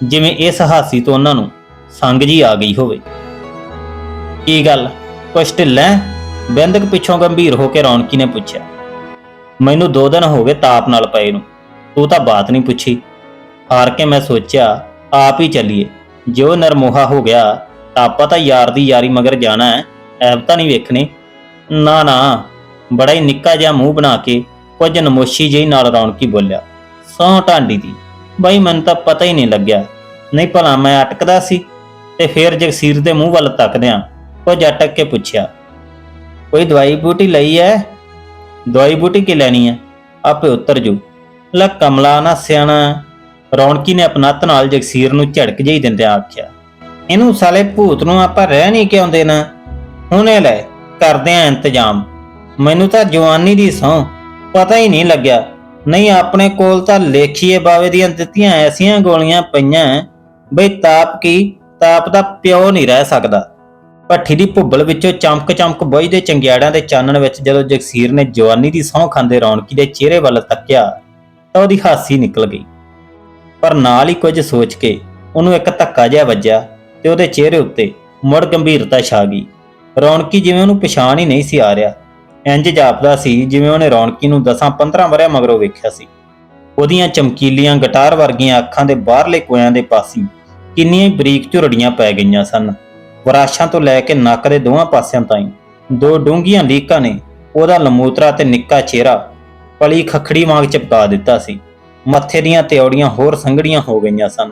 ਜਿਵੇਂ ਇਸ ਹਾਸੀ ਤੋਂ ਉਹਨਾਂ ਨੂੰ ਸੰਗ ਜੀ ਆ ਗਈ ਹੋਵੇ। ਕੀ ਗੱਲ? ਕੁਛ ਢਿੱਲਾ ਹੈ? ਬਿੰਦਕ ਪਿੱਛੋਂ ਗੰਭੀਰ ਹੋ ਕੇ ਰੌਣਕੀ ਨੇ ਪੁੱਛਿਆ। ਮੈਨੂੰ ਦੋ ਦਿਨ ਹੋ ਗਏ ਤਾਪ ਨਾਲ ਪਏ ਨੂੰ, ਤੂੰ ਤਾਂ ਬਾਤ ਨਹੀਂ ਪੁੱਛੀ। ਹਾਰ ਕੇ ਮੈਂ ਸੋਚਿਆ, ਆਪ ਹੀ ਚੱਲੀਏ। ਜੋ ਨਰਮੋਹਾ ਹੋ ਗਿਆ, ਤਾਂ ਆਪਾਂ ਤਾਂ ਯਾਰ ਦੀ ਯਾਰੀ ਮਗਰ ਜਾਣਾ ਹੈ, ਐਬ ਤਾਂ ਨਹੀਂ ਵੇਖਣੇ। ਨਾ ਨਾ, ਬੜਾ ਹੀ ਨਿੱਕਾ ਜਿਹਾ ਮੂੰਹ ਬਣਾ ਕੇ ਕੁਝ ਨਮੋਸ਼ੀ ਜਿਹੀ ਨਾਲ ਰੌਣਕੀ ਬੋਲਿਆ। ਸੌ ਢਾਂਡੀ ਦੀ, ਬਈ ਮੈਨੂੰ ਤਾਂ ਪਤਾ ਹੀ ਨਹੀਂ ਲੱਗਿਆ। ਨਹੀਂ ਭਲਾ ਮੈਂ ਅਟਕਦਾ ਸੀ, ਤੇ ਫੇਰ ਜਗਸੀਰ ਦੇ ਮੂੰਹ ਵੱਲ ਤੱਕਦਿਆਂ ਕੁਝ ਅਟਕ ਕੇ ਪੁੱਛਿਆ, ਕੋਈ ਦਵਾਈ ਬੂਟੀ ਲਈ ਐ? ਦਵਾਈ ਬੂਟੀ ਕੀ ਲੈਣੀ ਐ? ਆਪੇ ਉਤਰ ਜੂ। ਲੈ ਕਮਲਾ ਨਾ ਸਿਆਣਾ ਰੌਣਕੀ ਨੇ ਆਪਣਾ ਨਾਲ ਜਗਸੀਰ ਨੂੰ ਝੜਕ ਜਿਹੀ ਦਿੰਦਿਆਂ ਆਖਿਆ, ਇਹਨੂੰ ਸਾਲੇ ਭੂਤ ਨੂੰ ਆਪਾਂ ਰਹਿ ਨਹੀਂ ਕਿਉਂ ਦੇਣਾ? ਹੁਣੇ ਲੈ, ਕਰਦੇ ਆਂ ਇੰਤਜ਼ਾਮ। ਮੈਨੂੰ ਤਾਂ ਜਵਾਨੀ ਦੀ ਸੌ ਪਤਾ ਹੀ ਨਹੀਂ ਲੱਗਿਆ। ਨਹੀਂ, ਆਪਣੇ ਕੋਲ ਤਾਂ ਲੇਖੀਏ ਬਾਵੇ ਦੀਆਂ ਦਿੱਤੀਆਂ ਐਸੀਆਂ ਗੋਲੀਆਂ ਪਈਆਂ, ਬਈ ਤਾਪ ਕੀ, ਤਾਪ ਦਾ ਪਿਓ ਨਹੀਂ ਰਹਿ ਸਕਦਾ। ਭੱਠੀ ਦੀ ਭੁੱਬਲ ਵਿੱਚੋਂ ਚਮਕ ਚਮਕ ਬੁਝ ਦੇ ਚੰਗਿਆੜਾਂ ਦੇ ਚਾਨਣ ਵਿੱਚ ਜਦੋਂ ਜਗਸੀਰ ਨੇ ਜਵਾਨੀ ਦੀ ਸਹੁੰ ਖਾਂਦੇ ਰੌਣਕੀ ਦੇ ਚਿਹਰੇ ਵੱਲ ਤੱਕਿਆ, ਤਾਂ ਉਹਦੀ ਹਾਸੀ ਨਿਕਲ ਗਈ। ਪਰ ਨਾਲ ਹੀ ਕੁਝ ਸੋਚ ਕੇ ਉਹਨੂੰ ਇੱਕ ਧੱਕਾ ਜਿਹਾ ਵੱਜਿਆ ਤੇ ਉਹਦੇ ਚਿਹਰੇ ਉੱਤੇ ਮੁੜ ਗੰਭੀਰਤਾ ਛਾ ਗਈ। ਰੌਣਕੀ ਜਿਵੇਂ ਉਹਨੂੰ ਪਛਾਣ ਹੀ ਨਹੀਂ ਸੀ ਆ ਰਿਹਾ। ਇੰਜ ਜਾਪਦਾ ਸੀ ਜਿਵੇਂ ਉਹਨੇ ਰੌਣਕੀ ਨੂੰ 10-15 ਵਰਿਆਂ ਮਗਰੋਂ ਵੇਖਿਆ ਸੀ। ਉਹਦੀਆਂ ਚਮਕੀਲੀਆਂ ਗਟਾਰ ਵਰਗੀਆਂ ਅੱਖਾਂ ਦੇ ਬਾਹਰਲੇ ਕੋਇਆਂ ਦੇ ਪਾਸੀ ਕਿੰਨੀਆਂ ਬਰੀਕ ਝੁਰੜੀਆਂ ਪੈ ਗਈਆਂ ਸਨ। ਵਰਾਸ਼ਾਂ ਤੋਂ ਲੈ ਕੇ ਨੱਕ ਦੇ ਦੋਹਾਂ ਪਾਸਿਆਂ ਤਾਈਂ ਦੋ ਡੂੰਘੀਆਂ ਲੀਕਾਂ ਨੇ ਉਹਦਾ ਲਮੂਤਰਾ ਤੇ ਨਿੱਕਾ ਚਿਹਰਾ ਪਲੀ ਖਖੜੀ ਵਾਂਗ ਚਿਪਕਾ ਦਿੱਤਾ ਸੀ। ਮੱਥੇ ਦੀਆਂ ਤਿਉੜੀਆਂ ਹੋਰ ਸੰਘੜੀਆਂ ਹੋ ਗਈਆਂ ਸਨ,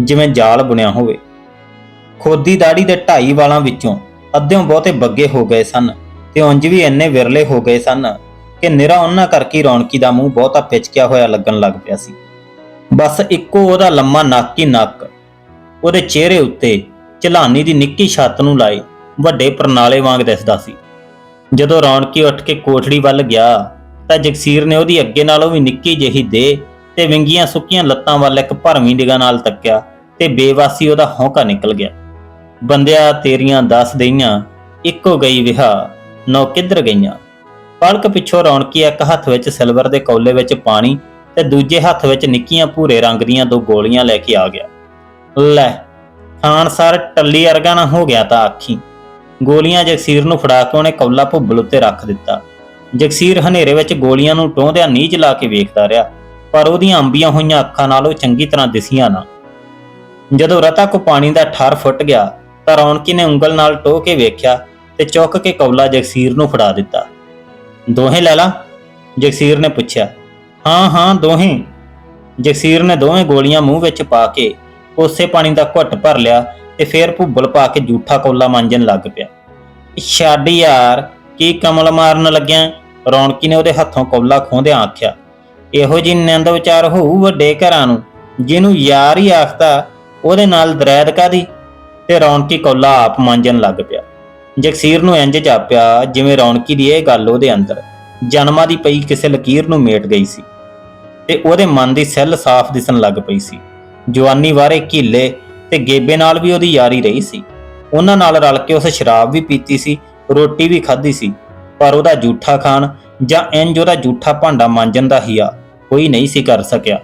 ਜਿਵੇਂ ਜਾਲ ਬੁਣਿਆ ਹੋਵੇ। ਖੋਦੀ ਦਾੜੀ ਦੇ ਢਾਈ ਵਾਲਾਂ ਵਿੱਚੋਂ ਅੱਧਿਓਂ ਬਹੁਤੇ ਬੱਗੇ ਹੋ ਗਏ ਸਨ ਤੇ ਉਂਝ ਵੀ ਇੰਨੇ ਵਿਰਲੇ ਹੋ ਗਏ ਸਨ ਕਿ ਨਿਰਾ ਉਹਨਾਂ ਕਰਕੇ ਰੌਣਕੀ ਦਾ ਮੂੰਹ ਬਹੁਤਾ ਪਿਚਕਿਆ ਹੋਇਆ ਲੱਗਣ ਲੱਗ ਪਿਆ ਸੀ। ਬਸ ਇੱਕੋ ਉਹਦਾ ਲੰਮਾ ਨੱਕ ਹੀ ਨੱਕ, ਉਹਦੇ ਚਿਹਰੇ ਉੱਤੇ ਚਲਾਨੀ ਦੀ ਨਿੱਕੀ ਛੱਤ ਨੂੰ ਲਾਏ ਵੱਡੇ ਪ੍ਰਣਾਲੇ ਵਾਂਗ ਦਿਸਦਾ ਸੀ। ਜਦੋਂ ਰੌਣਕੀ ਉੱਠ ਕੇ ਕੋਠੜੀ ਵੱਲ ਗਿਆ ਤਾਂ ਜਗਸੀਰ ਨੇ ਉਹਦੀ ਅੱਗੇ ਨਾਲੋਂ ਵੀ ਨਿੱਕੀ ਜਿਹੀ ਦੇ ਤੇ ਵਿੰਗੀਆਂ ਸੁੱਕੀਆਂ ਲੱਤਾਂ ਵੱਲ ਇੱਕ ਭਰਵੀਂ ਨਿਗਾਹ ਨਾਲ ਤੱਕਿਆ ਤੇ ਬੇਵਾਸੀ ਉਹਦਾ ਹੌਂਕਾ ਨਿਕਲ ਗਿਆ। ਬੰਦਿਆ ਤੇਰੀਆਂ ਦੱਸ ਦਈਆਂ, ਇੱਕੋ ਗਈ ਵਿਹਾ ਨੌ ਕਿੱਧਰ ਗਈਆਂ? ਪਲਕ ਪਿੱਛੋਂ ਰੌਣਕੀ ਇੱਕ ਹੱਥ ਵਿੱਚ ਸਿਲਵਰ ਦੇ ਕੌਲੇ ਵਿੱਚ ਪਾਣੀ ਤੇ ਦੂਜੇ ਹੱਥ ਵਿੱਚ ਨਿੱਕੀਆਂ ਭੂਰੇ ਰੰਗ ਦੀਆਂ ਦੋ ਗੋਲੀਆਂ ਲੈ ਕੇ ਆ ਗਿਆ। ਲੈ ਖਾਨਸਾਰ ਟੱਲੀ ਅਰਗਾ ਨਾ ਹੋ ਗਿਆ ਤਾਂ ਆਖੀ। ਗੋਲੀਆਂ ਜਗਸੀਰ ਨੂੰ ਫੜਾ ਕੇ ਉਹਨੇ ਕੌਲਾ ਭੁੱਬਲ ਉੱਤੇ ਰੱਖ ਦਿੱਤਾ। ਜਗਸੀਰ ਹਨੇਰੇ ਵਿੱਚ ਗੋਲੀਆਂ ਨੂੰ ਟੋਹਦਿਆਂ ਨੀਚ ਲਾ ਕੇ ਵੇਖਦਾ ਰਿਹਾ। ਪਰ ਉਹਦੀਆਂ ਅੰਬੀਆਂ ਹੋਈਆਂ ਅੱਖਾਂ ਨਾਲ ਉਹ ਚੰਗੀ ਤਰ੍ਹਾਂ ਦਿਸੀਆਂ ਨਾ। ਜਦੋਂ ਰਤਾ ਕੋ ਪਾਣੀ ਦਾ ਠਰ ਫੁੱਟ ਗਿਆ, ਤਾਂ ਰੌਣਕੀ ਨੇ ਉਂਗਲ ਨਾਲ ਟੋਹ ਕੇ ਵੇਖਿਆ ਤੇ ਚੁੱਕ ਕੇ ਕੌਲਾ ਜਗਸੀਰ ਨੂੰ ਫੜਾ ਦਿੱਤਾ। ਦੋਹੇ ਲੈ ਲਾ, ਜਗਸੀਰ ਨੇ ਪੁੱਛਿਆ। ਹਾਂ ਹਾਂ, ਦੋਹੇ। ਜਗਸੀਰ ਨੇ ਦੋਵੇਂ ਗੋਲੀਆਂ ਮੂੰਹ ਵਿੱਚ ਪਾ ਕੇ ਉਸੇ ਪਾਣੀ ਦਾ ਘੁੱਟ ਭਰ ਲਿਆ ਤੇ ਫੇਰ ਭੁੱਬਲ ਪਾ ਕੇ ਝੂਠਾ ਕੌਲਾ ਮਾਂਜਣ ਲੱਗ ਪਿਆ। ਛੱਡ ਯਾਰ, ਕੀ ਕਮਲ ਮਾਰਨ ਲੱਗਿਆ? ਰੌਣਕੀ ਨੇ ਉਹਦੇ ਹੱਥੋਂ ਕੌਲਾ ਖੋਹਦਿਆਂ ਆਖਿਆ। ਇਹੋ ਜੀ ਨਿੰਦ ਵਿਚਾਰ ਹੋਊ ਵੱਡੇ ਘਰਾਂ ਨੂੰ, ਜਿਹਨੂੰ ਯਾਰ ਹੀ ਆਖਦਾ ਉਹਦੇ ਨਾਲ ਦਰੈਦ ਕਾਦੀ ਤੇ ਰੌਣਕੀ ਕੌਲਾ ਆਪ ਮਾਂਜਣ ਲੱਗ ਪਿਆ। ਜਗਸੀਰ ਨੂੰ ਇੰਜ ਜਾਪਿਆ ਜਿਵੇਂ ਰੌਣਕੀ ਦੀ ਇਹ ਗੱਲ ਉਹਦੇ ਅੰਦਰ ਜਨਮਾਂ ਦੀ ਪਈ ਕਿਸੇ ਲਕੀਰ ਨੂੰ ਮੇਟ ਗਈ ਸੀ। ਤੇ ਉਹਦੇ ਮਨ ਦੀ ਸੈੱਲ ਸਾਫ਼ ਦਿਸਣ ਲੱਗ ਪਈ ਸੀ। ਜਵਾਨੀ ਵਾਰੇ ਕੀਲੇ ਤੇ ਗੇਬੇ ਨਾਲ ਵੀ ਉਹਦੀ ਯਾਰੀ ਰਹੀ ਸੀ। ਉਹਨਾਂ ਨਾਲ ਰਲ ਕੇ ਉਸ ਸ਼ਰਾਬ ਵੀ ਪੀਤੀ ਸੀ, ਰੋਟੀ ਵੀ ਖਾਧੀ ਸੀ, ਪਰ ਉਹਦਾ ਜੂਠਾ ਖਾਣ ਜਾਂ ਇੰਜ ਉਹਦਾ ਜੂਠਾ ਭਾਂਡਾ ਮਾਂਜਣ ਦਾ ਹਿਆ ਕੋਈ ਨਹੀਂ ਸੀ ਕਰ ਸਕਿਆ।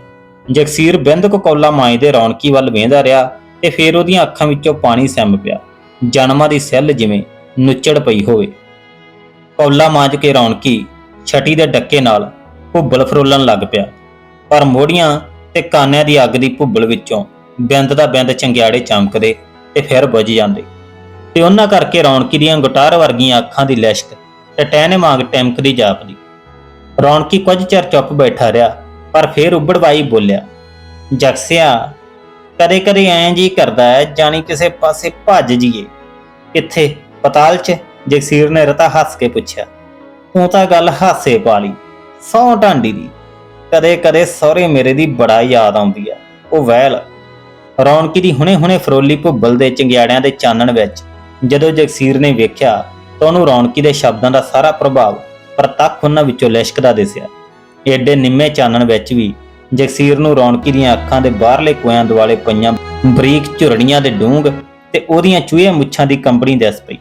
ਜਗਸੀਰ ਬਿੰਦ ਕੋ ਕੌਲਾ ਮਾਂਜਦੇ ਰੌਣਕੀ ਵੱਲ ਵੇਂਦਾ ਰਿਹਾ ਤੇ ਫੇਰ ਉਹਦੀਆਂ ਅੱਖਾਂ ਵਿੱਚੋਂ ਪਾਣੀ ਸਿੰਮ ਪਿਆ। ਜਨਮਾਂ ਦੀ ਸੈੱਲ ਜਿਵੇਂ ਨੁੱਚੜ ਪਈ ਹੋਵੇ। ਕੌਲਾ ਮਾਂਜ ਕੇ ਰੌਣਕੀ ਛਟੀ ਦੇ ਡੱਕੇ ਨਾਲ ਭੁੱਬਲ ਫਰੋਲਣ ਲੱਗ ਪਿਆ। ਪਰ ਮੋੜੀਆਂ ਤੇ ਕਾਨਿਆਂ ਦੀ ਅੱਗ ਦੀ ਭੁੱਬਲ ਵਿੱਚੋਂ ਬਿੰਦ ਦਾ ਬਿੰਦ ਚੰਗਿਆੜੇ ਚਮਕਦੇ ਤੇ ਫਿਰ ਬੁਝ ਜਾਂਦੇ। ਤੇ ਉਹਨਾਂ ਕਰਕੇ ਰੌਣਕੀ ਦੀਆਂ ਗੁਟਾਰ ਵਰਗੀਆਂ ਅੱਖਾਂ ਦੀ ਲਿਸ਼ਕ ਤੇ ਟਹਿਨੇ ਵਾਂਗ ਟਿਮਕਦੀ ਜਾਪਦੀ। ਰੌਣਕੀ ਕੁਝ ਚਿਰ ਚੁੱਪ ਬੈਠਾ ਰਿਹਾ, ਪਰ ਫੇਰ ਉੱਬੜਵਾਈ ਬੋਲਿਆ, ਜਗਸਿਆ ਕਦੇ ਕਦੇ ਐਂ ਜੀ ਕਰਦਾ ਹੈ ਜਾਣੀ ਕਿਸੇ ਪਾਸੇ ਭੱਜ ਜੀਏ ਕਿੱਥੇ? ਪਤਾਲ 'ਚ? ਜਗਸੀਰ ਨੇ ਰਤਾ ਹੱਸ ਕੇ ਪੁੱਛਿਆ। ਤੂੰ ਤਾਂ ਗੱਲ ਹਾਸੇ ਪਾ ਲਈ ਸੌ ਢਾਂਡੀ ਦੀ। ਕਦੇ ਕਦੇ ਸਹੁਰੇ ਮੇਰੇ ਦੀ ਬੜਾ ਯਾਦ ਆਉਂਦੀ ਆ। ਉਹ ਵਹਿਲ ਰੌਣਕੀ ਦੀ ਹੁਣੇ-ਹੁਣੇ ਫਰੋਲੀ ਭੁੱਬਲ ਦੇ ਚੰਗਿਆੜਿਆਂ ਦੇ ਚਾਨਣ ਵਿੱਚ ਜਦੋਂ ਜਗਸੀਰ ਨੇ ਵੇਖਿਆ ਤਾਂ ਉਹਨੂੰ ਰੌਣਕੀ ਦੇ ਸ਼ਬਦਾਂ ਦਾ ਸਾਰਾ ਪ੍ਰਭਾਵ ਪ੍ਰਤੱਖ ਉਹਨਾਂ ਵਿੱਚੋਂ ਲਿਸ਼ਕਦਾ ਦਿਸਿਆ ਏਡੇ ਨਿੰਮੇ ਚਾਨਣ ਵਿੱਚ ਵੀ ਜਗਸੀਰ ਨੂੰ ਰੌਣਕੀ ਦੀਆਂ ਅੱਖਾਂ ਦੇ ਬਾਹਰਲੇ ਕੋਇਆਂ ਦੁਆਲੇ ਪਈਆਂ ਬਰੀਕ ਝੁਰੜੀਆਂ ਦੇ ਡੂੰਘ ਤੇ ਉਹਦੀਆਂ ਚੂਹੇ ਮੁੱਛਾਂ ਦੀ ਕੰਬਣੀ ਦਿਸ ਪਈ।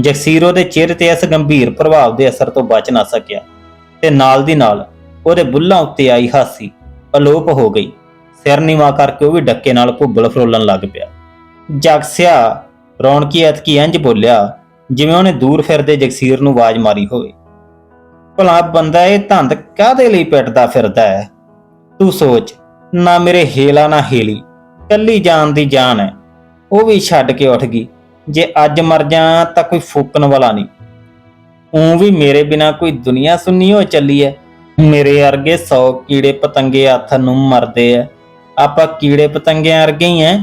ਜਗਸੀਰ ਉਹਦੇ ਚਿਹਰੇ ਤੇ ਇਸ ਗੰਭੀਰ ਪ੍ਰਭਾਵ ਦੇ ਅਸਰ ਤੋਂ ਬਚ ਨਾ ਸਕਿਆ ਤੇ ਨਾਲ ਦੀ ਨਾਲ ਉਹਦੇ ਬੁੱਲਾਂ ਉੱਤੇ ਆਈ ਹਾਸੀ ਅਲੋਪ ਹੋ ਗਈ। ਸਿਰ ਨੀਵਾ ਕਰਕੇ ਉਹ ਵੀ ਡੱਕੇ ਨਾਲ ਭੁੱਬਲ ਫਰੋਲਣ ਲੱਗ ਪਿਆ। ਜਗਸਿਆ ਰੌਣਕੀ ਐਤਕੀ ਇੰਜ ਬੋਲਿਆ ਜਿਵੇਂ ਉਹਨੇ ਦੂਰ ਫਿਰਦੇ ਜਗਸੀਰ ਨੂੰ ਆਵਾਜ਼ ਮਾਰੀ ਹੋਵੇ। ਭਲਾ ਬੰਦਾ ਇਹ ਧੰਦ ਕਾਹਦੇ ਲਈ ਪਿੱਟਦਾ ਫਿਰਦਾ ਹੈ? ਤੂੰ ਸੋਚ, ਨਾ ਮੇਰੇ ਹੇਲਾ, ਨਾ ਹੇਲੀ, ਕੱਲੀ ਜਾਨ ਦੀ ਜਾਨ ਹੈ। ਉਹ ਵੀ ਛੱਡ ਕੇ ਉੱਠ ਗਈ। ਜੇ ਅੱਜ ਮਰ ਜਾ ਤਾਂ ਕੋਈ ਫੂਕਣ ਵਾਲਾ ਨਹੀਂ। ਉਹ ਵੀ ਮੇਰੇ ਬਿਨਾ ਕੋਈ ਦੁਨੀਆ ਸੁੰਨੀ ਹੋ ਚੱਲੀ ਹੈ। ਮੇਰੇ ਵਰਗੇ 100 ਕੀੜੇ ਪਤੰਗੇ ਹੱਥ ਨੂੰ ਮਰਦੇ ਆ। ਆਪਾਂ ਕੀੜੇ ਪਤੰਗਿਆਂ ਵਰਗੇ ਹੀ ਐ।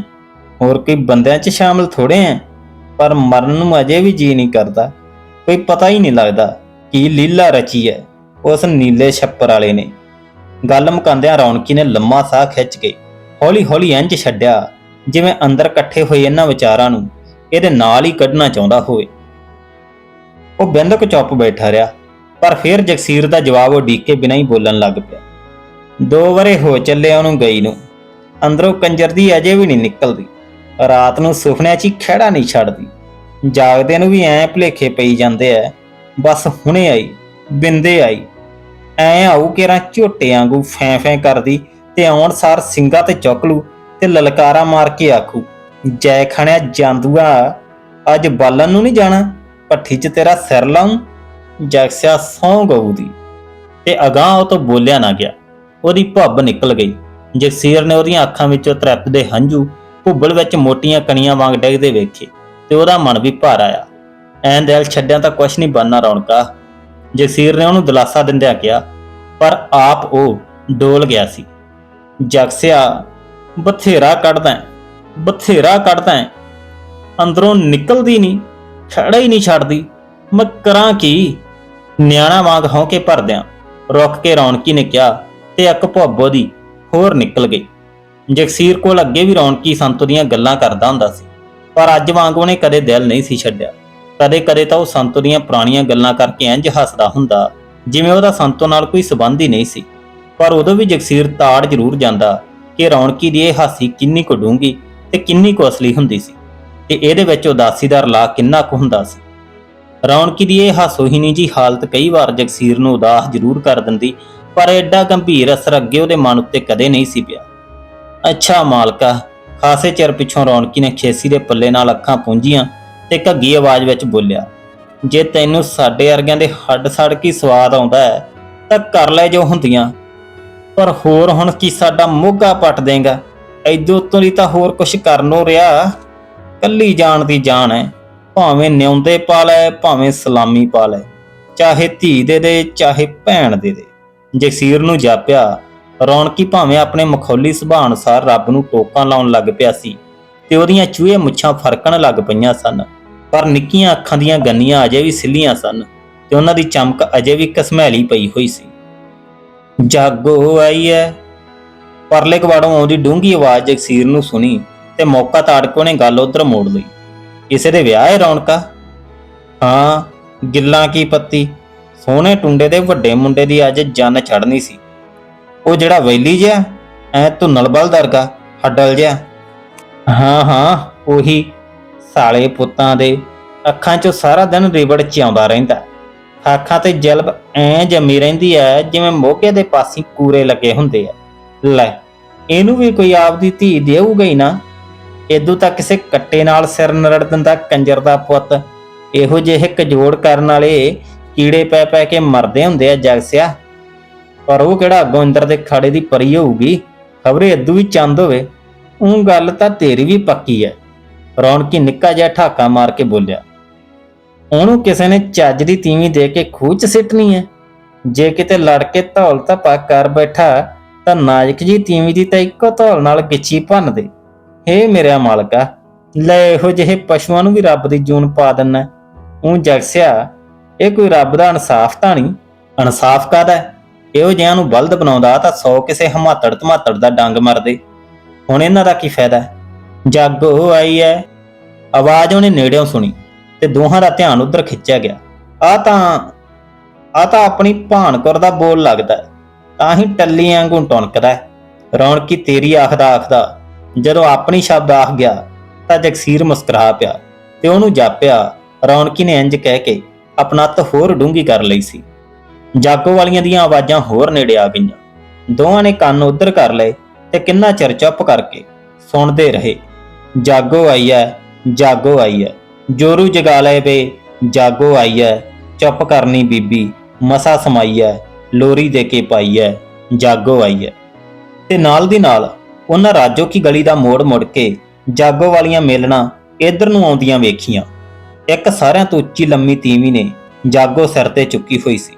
ਹੋਰ ਕੋਈ ਬੰਦਿਆਂ 'ਚ ਸ਼ਾਮਲ ਥੋੜੇ ਐ। ਪਰ ਮਰਨ ਨੂੰ ਅਜੇ ਵੀ ਜੀ ਨਹੀਂ ਕਰਦਾ। ਕੋਈ ਪਤਾ ਹੀ ਨਹੀਂ ਲੱਗਦਾ। ਕੀ ਲੀਲਾ ਰਚੀ ਹੈ ਉਸ ਨੀਲੇ ਛੱਪਰ ਵਾਲੇ ਨੇ। ਗੱਲ ਮੁਕਾਂਦਿਆਂ ਰੌਣਕੀ ਨੇ ਲੰਮਾ ਸਾਹ ਖਿੱਚ ਕੇ ਹੌਲੀ-ਹੌਲੀ ਇੰਜ ਛੱਡਿਆ, ਜਿਵੇਂ ਅੰਦਰ ਇਕੱਠੇ ਹੋਏ ਇਹਨਾਂ ਵਿਚਾਰਾਂ ਨੂੰ ਇਹਦੇ ਨਾਲ ਹੀ ਕੱਢਣਾ ਚਾਹੁੰਦਾ ਹੋਵੇ। ਉਹ ਬਿੰਦਕ ਚੁੱਪ ਬੈਠਾ ਰਿਹਾ, ਪਰ ਫਿਰ ਜਗਸੀਰ ਦਾ ਜਵਾਬ ਉਹ ਡੀਕੇ ਬਿਨਾਂ ਹੀ ਬੋਲਣ ਲੱਗ ਪਿਆ। ਦੋ ਵਰੇ ਹੋ ਚੱਲੇ ਉਹਨੂੰ ਗਈ ਨੂੰ। ਅੰਦਰੋਂ ਕੰਜਰ ਦੀ ਅਜੇ ਵੀ ਨਹੀਂ ਨਿਕਲਦੀ। ਰਾਤ ਨੂੰ ਸੁਪਨਿਆਂ 'ਚ ਹੀ ਖਹਿੜਾ ਨਹੀਂ ਛੱਡਦੀ। ਜਾਗਦੇ ਨੂੰ ਵੀ ਐਂ ਭਲੇਖੇ ਪਈ ਜਾਂਦੇ ਐ ਬਸ ਹੁਣੇ ਆਈ, ਬਿੰਦੇ ਆਈ। ਐਂ ਆਊ ਕਿਰਾਂ ਝੋਟੇ ਵਾਂਗੂ ਫੈਂ ਫੈਂ ਕਰਦੀ ਤੇ ਆਉਣ ਸਾਰ ਸਿੰਘਾਂ ਤੇ ਚੁੱਕ ਲੂ ਤੇ ਲਲਕਾਰਾ ਮਾਰ ਕੇ ਆਖੂ, ਜੈ ਖਣਿਆ ਜਾਂਦੂਆ, ਅੱਜ ਬਾਲਣ ਨੂੰ ਨਹੀਂ ਜਾਣਾ ਪੱਠੀ 'ਚ ਤੇਰਾ ਸਿਰ ਲਾਉਂ ਜਗਸਿਆ ਸੌਂ ਗਊ ਦੀ। ਤੇ ਅਗਾਂਹ ਉਹ ਤੋਂ ਬੋਲਿਆ ਨਾ ਗਿਆ, ਉਹਦੀ ਭੱਬ ਨਿਕਲ ਗਈ। ਜਗਸੀਰ ਨੇ ਉਹਦੀਆਂ ਅੱਖਾਂ ਵਿੱਚੋਂ ਤ੍ਰੈਪਦੇ ਹੰਝੂ, ਭੁੱਬਲ ਵਿੱਚ ਮੋਟੀਆਂ ਕਣੀਆਂ ਵਾਂਗ ਡਿੱਗਦੇ ਵੇਖੇ ਤੇ ਉਹਦਾ ਮਨ ਵੀ ਭਾਰ ਆਇਆ। ਐਂ ਦਿਲ ਛੱਡਿਆ ਤਾਂ ਕੁਛ ਨਹੀਂ ਬਣਨਾ ਰੌਣਕਾ। ਜਗਸੀਰ ਨੇ ਉਹਨੂੰ ਦਿਲਾਸਾ ਦਿੰਦਿਆਂ ਕਿਹਾ, ਪਰ ਆਪ ਉਹ ਡੋਲ ਗਿਆ ਸੀ। ਜਗਸਿਆ ਬਥੇਰਾ ਕੱਢਦਾ ਬਥੇਰਾ ਕੱਢਦਾ ਹੈ। ਅੰਦਰੋਂ ਨਿਕਲਦੀ ਨਹੀਂ, ਖੜਾ ਹੀ ਨਹੀਂ ਛੱਡਦੀ। ਮੈਂ ਕਰਾਂ ਕੀ? ਨਿਆਣਾ ਵਾਂਗ ਹੌਂ ਕੇ ਭਰਦਿਆਂ ਰੁਕ ਕੇ ਰੌਣਕੀ ਨੇ ਕਿਹਾ ਤੇ ਇੱਕ ਭੁੱਬੋ ਦੀ ਹੋਰ ਨਿਕਲ ਗਈ। ਜਗਸੀਰ ਕੋਲ ਅੱਗੇ ਵੀ ਰੌਣਕੀ ਸੰਤੂ ਦੀਆਂ ਗੱਲਾਂ ਕਰਦਾ ਹੁੰਦਾ ਸੀ, ਪਰ ਅੱਜ ਵਾਂਗ ਉਹਨੇ ਕਦੇ ਦਿਲ ਨਹੀਂ ਸੀ ਛੱਡਿਆ। ਕਦੇ ਕਦੇ ਤਾਂ ਉਹ ਸੰਤੋ ਦੀਆਂ ਪੁਰਾਣੀਆਂ ਗੱਲਾਂ ਕਰਕੇ ਇੰਜ ਹੱਸਦਾ ਹੁੰਦਾ, ਜਿਵੇਂ ਉਹਦਾ ਸੰਤੋ ਨਾਲ ਕੋਈ ਸਬੰਧ ਹੀ ਨਹੀਂ ਸੀ। ਪਰ ਉਦੋਂ ਵੀ ਜਗਸੀਰ ਤਾੜ ਜ਼ਰੂਰ ਜਾਂਦਾ ਕਿ ਰੌਣਕੀ ਦੀ ਇਹ ਹਾਸੀ ਕਿੰਨੀ ਕੁ ਡੂੰਗੀ ਤੇ ਕਿੰਨੀ ਕੁ ਅਸਲੀ ਹੁੰਦੀ ਸੀ ਤੇ ਇਹਦੇ ਵਿੱਚ ਉਦਾਸੀ ਦਾ ਰਲਾ ਕਿੰਨਾ ਕੁ ਹੁੰਦਾ ਸੀ। ਰੌਣਕੀ ਦੀ ਇਹ ਹਾਸੋਹੀਣੀ ਜੀ ਹਾਲਤ ਕਈ ਵਾਰ ਜਗਸੀਰ ਨੂੰ ਉਦਾਸ ਜ਼ਰੂਰ ਕਰ ਦਿੰਦੀ, ਪਰ ਐਡਾ ਗੰਭੀਰ ਅਸਰ ਅੱਗੇ ਉਹਦੇ ਮਨ ਉੱਤੇ ਕਦੇ ਨਹੀਂ ਸੀ ਪਿਆ। ਅੱਛਾ ਮਾਲਕਾ, ਖਾਸੇ ਚਿਰ ਪਿੱਛੋਂ ਰੌਣਕੀ ਨੇ ਖੇਸੀ ਦੇ ਪੱਲੇ ਨਾਲ ਅੱਖਾਂ ਪੂੰਝੀਆਂ ਤੇ ਘੱਗੀ ਆਵਾਜ਼ ਵਿੱਚ ਬੋਲਿਆ, ਜੇ ਤੈਨੂੰ ਸਾਡੇ ਵਰਗਿਆਂ ਦੇ ਹੱਡ ਸੜ ਕੀ ਸਵਾਦ ਆਉਂਦਾ ਹੈ, ਤਾਂ ਕਰ ਲੈ ਜੋ ਹੁੰਦੀਆਂ। ਪਰ ਹੋਰ ਹੁਣ ਕੀ ਸਾਡਾ ਮੋਗਾ ਪੱਟ ਦੇਗਾ? ਐਦੋਂ ਤੋਂ ਦੀ ਤਾਂ ਹੋਰ ਕੁਛ ਕਰਨੋਂ ਰਿਹਾ। ਕੱਲੀ ਜਾਣ ਦੀ ਜਾਨ ਹੈ। ਭਾਵੇਂ ਨਿਉਂਦੇ ਪਾ ਲੈ, ਭਾਵੇਂ ਸਲਾਮੀ ਪਾ ਲੈ। ਚਾਹੇ ਧੀ ਦੇ ਦੇ, ਚਾਹੇ ਭੈਣ ਦੇ ਦੇ। ਜਗਸੀਰ ਨੂੰ ਜਾਪਿਆ। ਰੌਣਕੀ ਭਾਵੇਂ ਆਪਣੇ ਮਖੌਲੀ ਸੁਭਾਅ ਅਨੁਸਾਰ ਰੱਬ ਨੂੰ ਟੋਕਾਂ ਲਾਉਣ ਲੱਗ ਪਿਆ ਸੀ। ਤੇ ਉਹਦੀਆਂ ਚੂਹੇ ਮੁੱਛਾਂ ਫਰਕਣ ਲੱਗ ਪਈਆਂ ਸਨ। ਪਰ ਨਿੱਕੀਆਂ ਅੱਖਾਂ ਦੀਆਂ ਗੰਨੀਆਂ ਅਜੇ ਵੀ ਸਿੱਲੀਆਂ ਸਨ ਤੇ ਉਹਨਾਂ ਦੀ ਚਮਕ ਅਜੇ ਵੀ ਕਸਮੈਲੀ ਪਈ ਹੋਈ ਸੀ। ਜਾਗੋ ਆਈ ਹੈ ਪਰਲੇ ਕਵਾੜੋਂ ਆਉਂਦੀ ਡੂੰਗੀ ਆਵਾਜ਼ ਜਗਸੀਰ ਨੂੰ ਸੁਣੀ ਤੇ ਮੌਕਾ ਤਾੜ ਕੇ ਉਹਨੇ ਗੱਲ ਉਧਰ ਮੋੜ ਲਈ। ਕਿਸੇ ਦੇ ਵਿਆਹ ਹੈ ਰੌਣਕਾ? ਹਾਂ, ਗਿੱਲਾਂ ਕੀ ਪੱਤੀ। ਸੋਹਣੇ ਟੁੰਡੇ ਦੇ ਵੱਡੇ ਮੁੰਡੇ ਦੀ ਅੱਜ ਜਨ ਚੜਨੀ ਸੀ। ਉਹ ਜਿਹੜਾ ਵੈਲੀ ਜਿਹਾ, ਐ ਧੁੰਨਲ ਬਲ ਦਰਗਾ ਹੱਡਲ ਜਿਹਾ। ਹਾਂ ਹਾਂ, ਉਹੀ ਸਾਲੇ ਪੁੱਤਾਂ ਦੇ ਅੱਖਾਂ 'ਚੋਂ ਸਾਰਾ ਦਿਨ ਰਿਵੜ ਚ ਰਹਿੰਦਾ। ਅੱਖਾਂ ਤੇ ਜਲਬ ਐ ਜੰਮੀ ਰਹਿੰਦੀ ਐ, ਜਿਵੇਂ ਮੋਗੇ ਦੇ ਪਾਸੀ ਕੂਰੇ ਲੱਗੇ ਹੁੰਦੇ ਆ। ਲੈ, ਇਹਨੂੰ ਵੀ ਕੋਈ ਆਪਦੀ ਧੀ ਦੇਊਗਾ ਹੀ ਨਾ। ਇਦੋਂ ਤਾਂ ਕਿਸੇ ਕੱਟੇ ਨਾਲ ਸਿਰ ਨਰੜ ਦਿੰਦਾ ਕੰਜਰ ਦਾ ਪੁੱਤ। ਇਹੋ ਜਿਹੇ ਕਜੋੜ ਕਰਨ ਵਾਲੇ ਕੀੜੇ ਪੈ ਪੈ ਕੇ ਮਰਦੇ ਹੁੰਦੇ ਆ ਜਗਸਿਆ। ਪਰ ਉਹ ਕਿਹੜਾ ਅੱਗੋਂ ਇੰਦਰ ਦੇ ਖਾੜੇ ਦੀ ਪਰੀ ਹੋਊਗੀ? ਖਬਰੇ ਇਦੋਂ ਵੀ ਚੰਦ ਹੋਵੇ। ਉਹ ਗੱਲ ਤਾਂ ਤੇਰੀ ਵੀ ਪੱਕੀ ਐ। ਰੌਣਕੀ ਨਿੱਕਾ ਜਿਹਾ ਠਾਕਾ ਮਾਰ ਕੇ ਬੋਲਿਆ, ਉਹਨੂੰ ਕਿਸੇ ਨੇ ਚੱਜ ਦੀ ਤੀਵੀਂ ਦੇ ਕੇ ਖੂਹ ਚ ਸਿੱਟਣੀ ਐ। ਜੇ ਕਿਤੇ ਲੜ ਕੇ ਧੌਲ ਧੱਪਾ ਕਰ ਬੈਠਾ, ਤਾਂ ਨਾਜਕ ਜੀ ਤੀਵੀਂ ਦੀ ਤਾਂ ਇੱਕੋ ਧੌਲ ਨਾਲ ਗਿੱਚੀ ਭੰਨ ਦੇ। ਹੇ ਮੇਰਾ ਮਾਲਕਾ, ਲੈ ਇਹੋ ਜਿਹੇ ਪਸ਼ੂਆਂ ਨੂੰ ਵੀ ਰੱਬ ਦੀ ਜੂਨ ਪਾ ਦਿੰਨਾ। ਉਹ ਜਗਸਿਆ, ਇਹ ਕੋਈ ਰੱਬ ਦਾ ਇਨਸਾਫ ਤਾਂ ਨਹੀਂ? ਇਨਸਾਫ ਕਾਦਾ ਇਹੋ ਜਿਹਿਆਂ ਨੂੰ ਬਲਦ ਬਣਾਉਂਦਾ ਤਾਂ ਸੌ ਕਿਸੇ ਹਮਾਤੜ ਧਮਾਤੜ ਦਾ ਡੰਗ ਮਰਦੇ। ਹੁਣ ਇਹਨਾਂ ਦਾ ਕੀ ਫਾਇਦਾ ਜਾਗੋ ਆਈ ਐ ਆਵਾਜ਼ ਉਹਨੇ ਨੇੜਿਓਂ ਸੁਣੀ ਤੇ ਦੋਹਾਂ ਦਾ ਧਿਆਨ ਉਧਰ ਖਿੱਚਿਆ ਗਿਆ। ਆ ਤਾਂ ਆ ਤਾਂ ਆਪਣੀ ਭਾਨਕੁਰ ਦਾ ਬੋਲ ਲੱਗਦਾ ਤਾਂ ਹੀ ਟੱਲੀ ਵਾਂਗੂ ਟੁਣਕਦਾ ਰੌਣਕੀ ਤੇਰੀ ਆਖਦਾ ਆਖਦਾ ਜਦੋਂ ਆਪਣੀ ਸ਼ਬਦ ਆਖ ਗਿਆ ਤਾਂ ਜਗਸੀਰ ਮੁਸਕਰਾ ਪਿਆ ਤੇ ਉਹਨੂੰ ਜਾਪਿਆ। ਰੌਣਕੀ ਨੇ ਇੰਜ ਕਹਿ ਕੇ ਆਪਣਾ ਤ ਹੋਰ ਡੂੰਗੀ ਕਰ ਲਈ ਸੀ। ਜਾਗੋ ਵਾਲੀਆਂ ਦੀਆਂ ਆਵਾਜ਼ਾਂ ਹੋਰ ਨੇੜੇ ਆ ਗਈਆਂ। ਦੋਵਾਂ ਨੇ ਕੰਨ ਉਧਰ ਕਰ ਲਏ ਤੇ ਕਿੰਨਾ ਚਿਰ ਚੁੱਪ ਕਰਕੇ ਸੁਣਦੇ ਰਹੇ। ਜਾਗੋ ਆਈ ਐ ਜਾਗੋ ਆਈ ਐ ਜੋਰੂ ਜਗਾ ਲਏ ਵੇ, ਜਾਗੋ ਆਈ ਐ ਚੁੱਪ ਕਰਨੀ ਬੀਬੀ, ਮਸਾ ਸਮਾਈ ਐ ਲੋਰੀ ਦੇ ਕੇ ਪਾਈ ਐ ਜਾਗੋ ਆਈ ਐ ਤੇ ਨਾਲ ਦੀ ਨਾਲ ਉਹਨਾਂ ਰਾਜੋ ਕੀ ਗਲੀ ਦਾ ਮੋੜ ਮੁੜ ਕੇ ਜਾਗੋ ਵਾਲੀਆਂ ਮੇਲਣਾ ਇਧਰ ਨੂੰ ਆਉਂਦੀਆਂ ਵੇਖੀਆਂ। ਇੱਕ ਸਾਰਿਆਂ ਤੋਂ ਉੱਚੀ ਲੰਮੀ ਤੀਵੀ ਨੇ ਜਾਗੋ ਸਿਰ ਤੇ ਚੁੱਕੀ ਹੋਈ ਸੀ।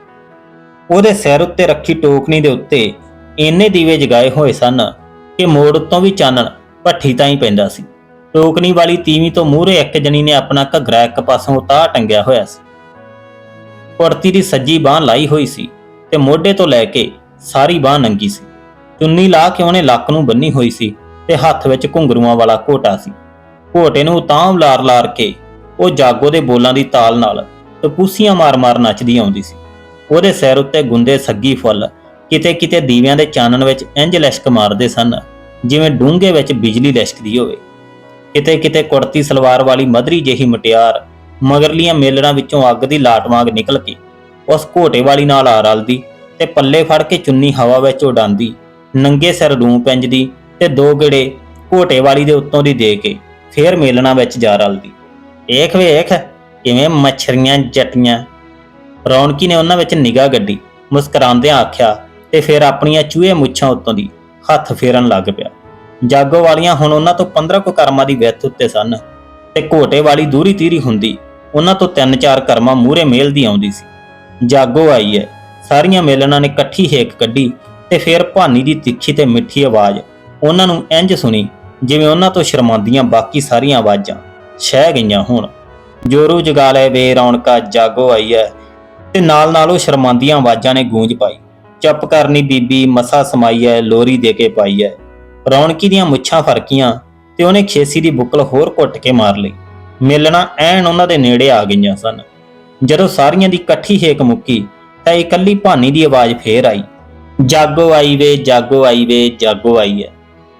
ਉਹਦੇ ਸਿਰ ਉੱਤੇ ਰੱਖੀ ਟੋਕਨੀ ਦੇ ਉੱਤੇ ਇੰਨੇ ਦੀਵੇ ਜਗਾਏ ਹੋਏ ਸਨ ਕਿ ਮੋੜ ਉੱਤੋਂ ਵੀ ਚਾਨਣ ਭੱਠੀ ਤਾਂ ਹੀ ਪੈਂਦਾ ਸੀ। ਟੋਕਣੀ ਵਾਲੀ ਤੀਵੀਂ ਤੋਂ ਮੂਹਰੇ ਇੱਕ ਜਣੀ ਨੇ ਆਪਣਾ ਘੱਗਰਾ ਇੱਕ ਪਾਸੋਂ ਉਤਾਹ ਟੰਗਿਆ ਹੋਇਆ ਸੀ। ਕੁੜਤੀ ਦੀ ਸੱਜੀ ਬਾਹ ਲਾਈ ਹੋਈ ਸੀ ਤੇ ਮੋਢੇ ਤੋਂ ਲੈ ਕੇ ਸਾਰੀ ਬਾਹ ਨੰਗੀ ਸੀ। ਚੁੰਨੀ ਲਾ ਕੇ ਉਹਨੇ ਲੱਕ ਨੂੰ ਬੰਨੀ ਹੋਈ ਸੀ ਤੇ ਹੱਥ ਵਿੱਚ ਘੁੰਗਰੂਆਂ ਵਾਲਾ ਘੋਟਾ ਸੀ। ਘੋਟੇ ਨੂੰ ਤਾਂ ਲਾਰ-ਲਾਰ ਕੇ ਉਹ ਜਾਗੋ ਦੇ ਬੋਲਾਂ ਦੀ ਤਾਲ ਨਾਲ ਟਪੂਸੀਆਂ ਮਾਰ-ਮਾਰ ਨੱਚਦੀ ਆਉਂਦੀ ਸੀ। ਉਹਦੇ ਸਿਰ ਉੱਤੇ ਗੁੰਦੇ ਸੱਗੀ ਫੁੱਲ ਕਿਤੇ-ਕਿਤੇ ਦੀਵਿਆਂ ਦੇ ਚਾਨਣ ਵਿੱਚ ਇੰਜ ਲਿਸ਼ਕ ਮਾਰਦੇ ਸਨ, ਜਿਵੇਂ ਡੂੰਘੇ ਵਿੱਚ ਬਿਜਲੀ ਲਿਸ਼ਕਦੀ ਹੋਵੇ। ਕਿਤੇ-ਕਿਤੇ ਕੁੜਤੀ ਸਲਵਾਰ ਵਾਲੀ ਮਧਰੀ ਜਿਹੀ ਮਟਿਆਰ ਮਗਰਲੀਆਂ ਮੇਲੜਾਂ ਵਿੱਚੋਂ ਅੱਗ ਦੀ ਲਾਟ ਵਾਂਗ ਨਿਕਲ ਕੇ ਉਸ ਘੋਟੇ ਵਾਲੀ ਨਾਲ ਆ ਰਲਦੀ ਤੇ ਪੱਲੇ ਫੜ ਕੇ ਚੁੰਨੀ ਹਵਾ ਵਿੱਚ ਉਡਾਂਦੀ, ਨੰਗੇ ਸਿਰ ਰੂੰ ਪੈਂਜਦੀ ਤੇ ਦੋ ਗੇੜੇ ਘੋਟੇ ਵਾਲੀ ਦੇ ਉੱਤੋਂ ਦੀ ਦੇ ਕੇ ਫੇਰ ਮੇਲਣਾ ਵਿੱਚ ਜਾ ਰਲਦੀ। ਏਖ ਵੇਖ, ਕਿਵੇਂ ਮੱਛਰੀਆਂ ਜੱਟੀਆਂ। ਰੌਣਕੀ ਨੇ ਉਹਨਾਂ ਵਿੱਚ ਨਿਗਾਹ ਗੱਡੀ, ਮੁਸਕਰਾਉਂਦਿਆਂ ਆਖਿਆ ਤੇ ਫਿਰ ਆਪਣੀਆਂ ਚੂਹੇ ਮੁੱਛਾਂ ਉੱਤੋਂ ਦੀ ਹੱਥ ਫੇਰਨ ਲੱਗ ਪਿਆ। ਜਾਗੋ ਵਾਲੀਆਂ ਹੁਣ ਉਹਨਾਂ ਤੋਂ 15 ਕੁ ਕਰਮਾਂ ਦੀ ਵਿੱਥ ਉੱਤੇ ਸਨ ਤੇ ਘੋਟੇ ਵਾਲੀ ਦੂਰੀ ਤੀਰੀ ਹੁੰਦੀ ਉਹਨਾਂ ਤੋਂ ਤਿੰਨ ਚਾਰ ਕਰਮਾਂ ਮੂਹਰੇ ਮੇਲਦੀ ਆਉਂਦੀ ਸੀ। ਜਾਗੋ ਆਈ ਹੈ, ਸਾਰੀਆਂ ਮੇਲਣਾ ਨੇ ਇਕੱਠੀ ਹੇਕ ਕੱਢੀ ਤੇ ਫਿਰ ਭਾਨੀ ਦੀ ਤਿੱਖੀ ਤੇ ਮਿੱਠੀ ਆਵਾਜ਼ ਉਹਨਾਂ ਨੂੰ ਇੰਜ ਸੁਣੀ ਜਿਵੇਂ ਉਹਨਾਂ ਤੋਂ ਸ਼ਰਮਾਉਂਦੀਆਂ ਬਾਕੀ ਸਾਰੀਆਂ ਆਵਾਜ਼ਾਂ ਛਹਿ ਗਈਆਂ ਹੋਣ। ਜੋਰੂ ਜਗਾ ਲੈ ਵੇ ਰੌਣਕਾ, ਜਾਗੋ ਆਈ ਹੈ ਤੇ ਨਾਲ ਨਾਲ ਉਹ ਸ਼ਰਮਾਉਂਦੀਆਂ ਆਵਾਜ਼ਾਂ ਨੇ ਗੂੰਜ ਪਾਈ। ਚੁੱਪ ਕਰਨੀ ਬੀਬੀ ਮਸਾ ਸਮਾਈ ਹੈ ਲੋਰੀ ਦੇ ਕੇ ਪਾਈ ਹੈ ਰੌਣਕੀ ਦੀਆਂ ਮੁੱਛਾਂ ਫਰਕੀਆਂ ਤੇ ਉਹਨੇ ਖੇਸੀ ਦੀ ਬੁੱਕਲ ਹੋਰ ਘੁੱਟ ਕੇ ਮਾਰ ਲਈ। ਮੇਲਣਾ ਐਨ ਉਹਨਾਂ ਦੇ ਨੇੜੇ ਆ ਗਈਆਂ ਸਨ। ਜਦੋਂ ਸਾਰੀਆਂ ਦੀ ਇਕੱਠੀ ਹੇਕ ਮੁੱਕੀ, ਤਾਂ ਇਕੱਲੀ ਭਾਨੀ ਦੀ ਆਵਾਜ਼ ਫੇਰ ਆਈ। ਜਾਗੋ ਆਈ ਵੇ, ਜਾਗੋ ਆਈ ਵੇ, ਜਾਗੋ ਆਈ ਹੈ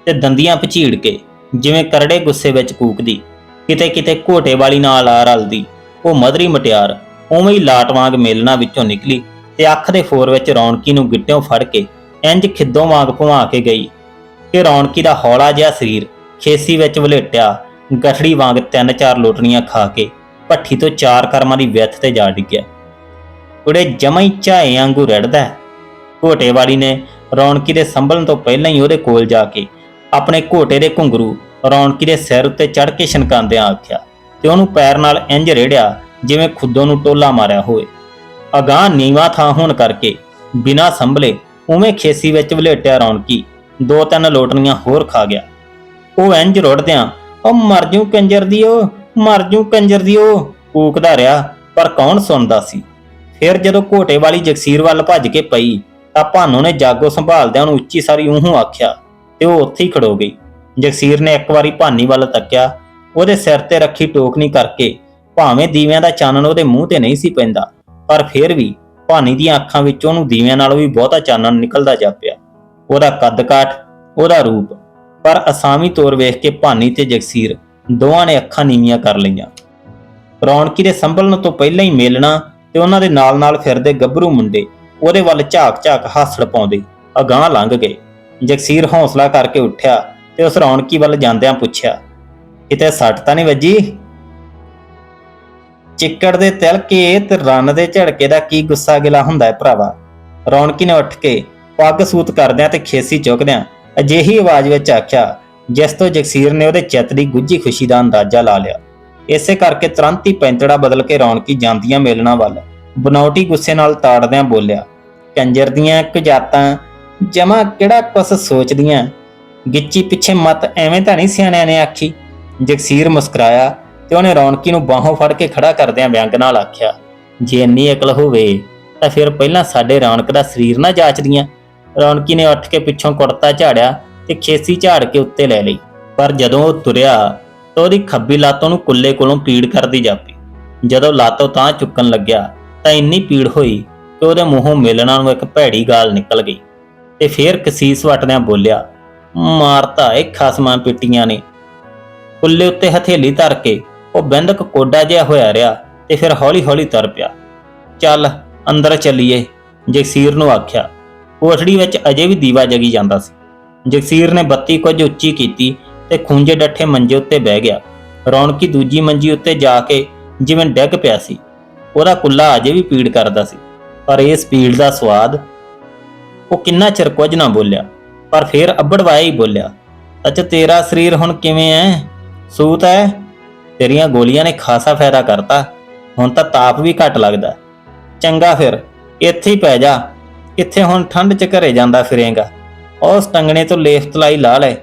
ਤੇ ਦੰਦੀਆਂ ਪਚੀੜ ਕੇ, ਜਿਵੇਂ ਕਰੜੇ ਗੁੱਸੇ ਵਿੱਚ ਕੂਕਦੀ ਕਿਤੇ ਕਿਤੇ ਘੋਟੇ ਵਾਲੀ ਨਾਲ ਆ ਰਲਦੀ, ਉਹ ਮਧਰੀ ਮਟਿਆਰ, ਉਵੇਂ ਹੀ ਲਾਟ ਵਾਂਗ ਮੇਲਣਾ ਵਿੱਚੋਂ ਨਿਕਲੀ। ਤੇ ਅੱਖ ਦੇ ਫੋਰ ਵਿੱਚ ਰੌਣਕੀ ਨੂੰ ਗਿੱਟਿਓਂ ਫੜ ਕੇ ਇੰਜ ਖਿੱਦੋਂ ਵਾਂਗ ਭੁਆ ਕੇ ਗਈ ਕਿ ਰੌਣਕੀ ਦਾ ਹੌਲਾ ਜਿਹਾ ਸਰੀਰ ਖੇਸੀ ਵਿੱਚ ਵਲੇਟਿਆ, ਗਠੜੀ ਵਾਂਗ ਤਿੰਨ ਚਾਰ ਲੋਟਣੀਆਂ ਖਾ ਕੇ ਭੱਠੀ ਤੋਂ ਚਾਰ ਕਰਮਾਂ ਦੀ ਵਿੱਥ ਤੇ ਜਾ ਡਿੱਗਿਆ। ਕੁੜੇ ਜਮਾਂ ਹੀ ਝਾਏ ਵਾਂਗੂ ਰੜਦਾ ਘੋਟੇ ਵਾਲੀ ਨੇ ਰੌਣਕੀ ਦੇ ਸੰਭਲਣ ਤੋਂ ਪਹਿਲਾਂ ਹੀ ਉਹਦੇ ਕੋਲ ਜਾ ਕੇ ਆਪਣੇ ਘੋਟੇ ਦੇ ਘੁੰਗਰੂ ਰੌਣਕੀ ਦੇ ਸਿਰ ਉੱਤੇ ਚੜ ਕੇ ਛਣਕਾਉਂਦਿਆਂ ਆਖਿਆ ਤੇ ਉਹਨੂੰ ਪੈਰ ਨਾਲ ਇੰਜ ਰੇੜਿਆ ਜਿਵੇਂ ਖੁੱਦੋਂ ਨੂੰ ਟੋਲਾ ਮਾਰਿਆ ਹੋਵੇ। ਅਗਾਹ ਨੀਵਾ ਥਾਂ ਹੋਣ ਕਰਕੇ ਬਿਨਾਂ ਸੰਭਲੇ ਉਵੇਂ ਖੇਸੀ ਵਿੱਚ ਵਲੇਟਿਆ ਰੌਣਕੀ ਦੋ ਤਿੰਨ ਲੋਟਣੀਆਂ ਹੋਰ ਖਾ ਗਿਆ। ਉਹ ਇੰਜ ਰੁੜਦਿਆਂ ਉਹ ਮਰ ਜੂ ਕੰਜਰ ਦਿਓ, ਮਰ ਜੂ ਕੰਜਰ ਦਿਓ ਕੂਕਦਾ ਰਿਹਾ, ਪਰ ਕੌਣ ਸੁਣਦਾ ਸੀ? ਫਿਰ ਜਦੋਂ ਘੋਟੇ ਵਾਲੀ ਜਗਸੀਰ ਵੱਲ ਭੱਜ ਕੇ ਪਈ, ਤਾਂ ਭਾਨੋ ਨੇ ਜਾਗੋ ਸੰਭਾਲਦਿਆਂ ਨੂੰ ਉੱਚੀ ਸਾਰੀ ਊਹੂ ਆਖਿਆ ਤੇ ਉਹ ਉੱਥੇ ਹੀ ਖੜੋ ਗਈ। ਜਗਸੀਰ ਨੇ ਇੱਕ ਵਾਰੀ ਭਾਨੀ ਵੱਲ ਤੱਕਿਆ, ਉਹਦੇ ਸਿਰ ਤੇ ਰੱਖੀ ਟੋਕਨੀ ਕਰਕੇ ਭਾਵੇਂ ਦੀਵਿਆਂ ਦਾ ਚਾਨਣ ਉਹਦੇ ਮੂੰਹ ਤੇ ਨਹੀਂ ਸੀ ਪੈਂਦਾ ਪਰ ਫਿਰ ਵੀ ਭਾਨੀ ਦੀਆਂ ਅੱਖਾਂ ਵਿੱਚ ਉਹਨੂੰ ਦੀਵਿਆਂ ਨਾਲੋਂ ਵੀ ਬਹੁਤਾ ਚਾਨਣ ਨਿਕਲਦਾ ਜਾਪਿਆ ਉਹਦਾ ਕੱਦ ਕਾਠ ਉਹਦਾ ਰੂਪ, ਪਰ ਅਸਾਮੀ ਤੌਰ ਵੇਖ ਕੇ ਭਾਨੀ ਤੇ ਜਗਸੀਰ ਦੋਵਾਂ ਨੇ ਅੱਖਾਂ ਨੀਵੀਆਂ ਕਰ ਲਈਆਂ। ਰੌਣਕੀ ਦੇ ਸੰਭਲਣ ਤੋਂ ਪਹਿਲਾਂ ਹੀ ਮੇਲਣਾ ਤੇ ਉਹਨਾਂ ਦੇ ਨਾਲ-ਨਾਲ ਫਿਰਦੇ ਗੱਭਰੂ ਮੁੰਡੇ ਉਹਦੇ ਵੱਲ ਝਾਕ-ਝਾਕ ਹਾਸੜ ਪਾਉਂਦੇ ਅਗਾਂਹ ਲੰਘ ਗਏ। ਜਗਸੀਰ ਹੌਸਲਾ ਕਰਕੇ ਉੱਠਿਆ ਤੇ ਉਸ ਰੌਣਕੀ ਵੱਲ ਜਾਂਦਿਆਂ ਪੁੱਛਿਆ, ਕਿਤੇ ਸੱਟ ਤਾਂ ਨਹੀਂ ਵੱਜੀ? ਚਿੱਕੜ ਦੇ ਤਿਲਕੇ ਤੇ ਰੰਨ ਦੇ ਝੜਕੇ ਦਾ ਕੀ ਗੁੱਸਾ ਗਿਲਾ ਹੁੰਦਾ ਹੈ ਭਰਾਵਾ? ਰੌਣਕੀ ਨੇ ਉੱਠ ਕੇ ਪੱਗ ਸੂਤ ਕਰਦਿਆਂ ਤੇ ਖੇਸੀ ਚੁੱਕਦਿਆਂ ਅਜਿਹੀ ਆਵਾਜ਼ ਵਿੱਚ ਆਖਿਆ, ਜਿਸ ਤੋਂ ਜਗਸੀਰ ਨੇ ਉਹਦੇ ਚਿੱਤ ਦੀ ਗੁੱਝੀ ਖੁਸ਼ੀ ਦਾ ਅੰਦਾਜ਼ਾ ਲਾ ਲਿਆ। ਇਸੇ ਕਰਕੇ ਤੁਰੰਤ ਹੀ ਪੈਂਤੜਾ ਬਦਲ ਕੇ ਰੌਣਕੀ ਜਾਂਦੀਆਂ ਮੇਲਣਾ ਵੱਲ ਬਨੌਟੀ ਗੁੱਸੇ ਨਾਲ ਤਾੜਦਿਆਂ ਬੋਲਿਆ, ਕੰਜਰ ਦੀਆਂ ਕੁਜਾਤਾਂ ਜਮਾ ਕਿਹੜਾ ਕੁਸ਼ ਸੋਚਦੀਆਂ? ਗਿੱਚੀ ਪਿੱਛੇ ਮਤ ਐਵੇਂ ਤਾਂ ਨਹੀਂ ਸਿਆਣਿਆਂ ਨੇ ਆਖੀ? ਜਗਸੀਰ ਮੁਸਕਰਾਇਆ ਤੇ ਉਹਨੇ ਰੌਣਕੀ ਨੂੰ ਬਾਹੋਂ ਫੜ ਕੇ ਖੜਾ ਕਰਦਿਆਂ ਵਿਅੰਗ ਨਾਲ ਆਖਿਆ, ਜੇ ਇੰਨੀ ਅਕਲ ਹੋਵੇ ਤਾਂ ਫਿਰ ਪਹਿਲਾਂ ਸਾਡੇ ਰੌਣਕ ਦਾ ਸਰੀਰ ਨਾ ਜਾਚਦੀਆਂ। ਰੌਣਕੀ ਨੇ ਉੱਠ ਕੇ ਪਿੱਛੋਂ ਕੁੜਤਾ ਝਾੜਿਆ ਤੇ ਖੇਸੀ ਝਾੜ ਕੇ ਉੱਤੇ ਲੈ ਲਈ। ਪਰ ਜਦੋਂ ਉਹ ਤੁਰਿਆ ਤਾਂ ਉਹਦੀ ਖੱਬੀ ਲੱਤ ਉਹਨੂੰ ਕੁੱਲੇ ਕੋਲੋਂ ਪੀੜ ਕਰਦੀ ਜਾਪੀ। ਜਦੋਂ ਲੱਤ ਉਹ ਤਾਂ ਚੁੱਕਣ ਲੱਗਿਆ ਤਾਂ ਇੰਨੀ ਪੀੜ ਹੋਈ ਕਿ ਉਹਦੇ ਮੂੰਹੋਂ ਮਿਲਣਾ ਨੂੰ ਇੱਕ ਭੈੜੀ ਗਾਲ ਨਿਕਲ ਗਈ। ਤੇ ਫੇਰ ਕਸੀਸ ਵਟਦਿਆਂ ਬੋਲਿਆ, ਮਾਰਤਾ ਇਹ ਖਸਮਾਂ ਪਿੱਟੀਆਂ ਨੇ। ਕੁੱਲੇ ਉੱਤੇ ਹਥੇਲੀ ਧਰ ਕੇ ਉਹ ਬਿੰਦਕ ਕੋਡਾ ਜਿਹਾ ਹੋਇਆ ਰਿਹਾ ਤੇ ਫਿਰ ਹੌਲੀ-ਹੌਲੀ ਤਰ ਪਿਆ। ਚੱਲ, ਅੰਦਰ ਚੱਲੀਏ, ਜਗਸੀਰ ਨੂੰ ਆਖਿਆ। ਕੋਠੜੀ ਵਿੱਚ ਅਜੇ ਵੀ ਦੀਵਾ ਜਗੀ ਜਾਂਦਾ ਸੀ। ਜਗਸੀਰ ਨੇ ਬੱਤੀ ਕੁਝ ਉੱਚੀ ਕੀਤੀ ਤੇ ਖੂੰਜੇ ਡੱਠੇ ਮੰਜੇ ਉੱਤੇ ਬਹਿ ਗਿਆ। ਰੌਣਕੀ ਦੂਜੀ ਮੰਜੀ ਉੱਤੇ ਜਾ ਕੇ ਜਿਵੇਂ ਡਿੱਗ ਪਿਆ ਸੀ। ਉਹਦਾ ਕੁੱਲਾ ਅਜੇ ਵੀ ਪੀੜ ਕਰਦਾ ਸੀ। ਪਰ ਇਸ ਪੀੜ ਦਾ ਸਵਾਦ ਉਹ ਕਿੰਨਾ ਚਿਰ ਕੁਝ ਨਾ ਬੋਲਿਆ, ਪਰ ਫੇਰ ਅੱਬੜਵਾਇਆ ਹੀ ਬੋਲਿਆ ਅੱਛਾ ਤੇਰਾ ਸਰੀਰ ਹੁਣ ਕਿਵੇਂ ਐ? ਸੂਤ ਐ? ਤੇਰੀਆਂ ਗੋਲੀਆਂ ਨੇ ਖਾਸਾ ਫਾਇਦਾ ਕਰਤਾ। ਹੁਣ ਤਾਂ ਤਾਪ ਵੀ ਘੱਟ ਲੱਗਦਾ। ਚੰਗਾ ਫਿਰ, ਇੱਥੇ ਹੀ ਪੈ ਜਾ। ਇੱਥੇ ਹੁਣ ਠੰਡ ਚ ਘਰੇ ਜਾਂਦਾ ਫਿਰੇਗਾ। ਉਸ ਟੰਗਣੇ ਤੋਂ ਲੇਫਤਲਾਈ ਲਾ ਲੈ।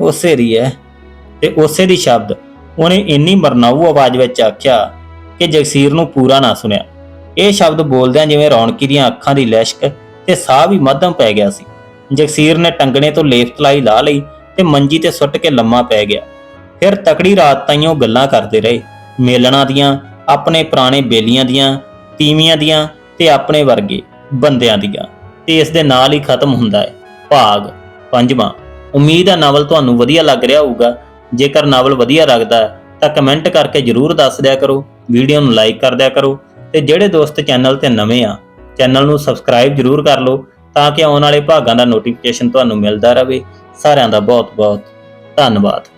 ਉਸੇ ਦੀ ਐ। ਤੇ ਉਸੇ ਦੀ ਸ਼ਬਦ। ਉਹਨੇ ਇੰਨੀ ਮਰਨਾਊ ਆਵਾਜ਼ ਵਿੱਚ ਆਖਿਆ ਕਿ ਜਗਸੀਰ ਨੂੰ ਪੂਰਾ ਨਾ ਸੁਣਿਆ। ਇਹ ਸ਼ਬਦ ਬੋਲਦਿਆਂ ਜਿਵੇਂ ਰੌਣਕੀ ਦੀਆਂ ਅੱਖਾਂ ਦੀ ਲਿਸ਼ਕ ਤੇ ਸਾਹ ਵੀ ਮੱਧਮ ਪੈ ਗਿਆ ਸੀ। ਜਗਸੀਰ ਨੇ ਟੰਗਣੇ ਤੋਂ ਲੇਫਤਲਾਈ ਲਾ ਲਈ ਤੇ ਮੰਜੀ ਤੇ ਸੁੱਟ ਕੇ ਲੰਮਾ ਪੈ ਗਿਆ। ਫਿਰ ਤਕੜੀ ਰਾਤ ਤਾਈਂ ਉਹ ਗੱਲਾਂ ਕਰਦੇ ਰਹੇ। ਮੇਲਣਾ ਦੀਆਂ, ਆਪਣੇ ਪੁਰਾਣੇ ਬੇਲੀਆਂ ਦੀਆਂ, ਤੀਵੀਆਂ ਦੀਆਂ ਤੇ ਆਪਣੇ ਵਰਗੇ ਬੰਦਿਆਂ ਦੀਆਂ ਤੇ ਇਸ ਦੇ ਨਾਲ ਹੀ ਖਤਮ ਹੁੰਦਾ ਹੈ। ਭਾਗ ਪੰਜਵਾਂ। ਉਮੀਦ ਹੈ ਨਾਵਲ ਤੁਹਾਨੂੰ ਵਧੀਆ ਲੱਗ ਰਿਹਾ ਹੋਊਗਾ। ਜੇਕਰ ਨਾਵਲ ਵਧੀਆ ਲੱਗਦਾ ਤਾਂ ਕਮੈਂਟ ਕਰਕੇ ਜਰੂਰ ਦੱਸ ਦਿਆ ਕਰੋ। ਵੀਡੀਓ ਨੂੰ ਲਾਈਕ ਕਰ ਦਿਆ ਕਰੋ ਤੇ ਜਿਹੜੇ ਦੋਸਤ ਚੈਨਲ ਤੇ ਨਵੇਂ ਆ, ਚੈਨਲ ਨੂੰ ਸਬਸਕ੍ਰਾਈਬ ਜਰੂਰ ਕਰ ਲਓ ਤਾਂ ਕਿ ਆਉਣ ਵਾਲੇ ਭਾਗਾਂ ਦਾ ਨੋਟੀਫਿਕੇਸ਼ਨ ਤੁਹਾਨੂੰ ਮਿਲਦਾ ਰਹੇ। ਸਾਰਿਆਂ ਦਾ ਬਹੁਤ ਬਹੁਤ ਧੰਨਵਾਦ।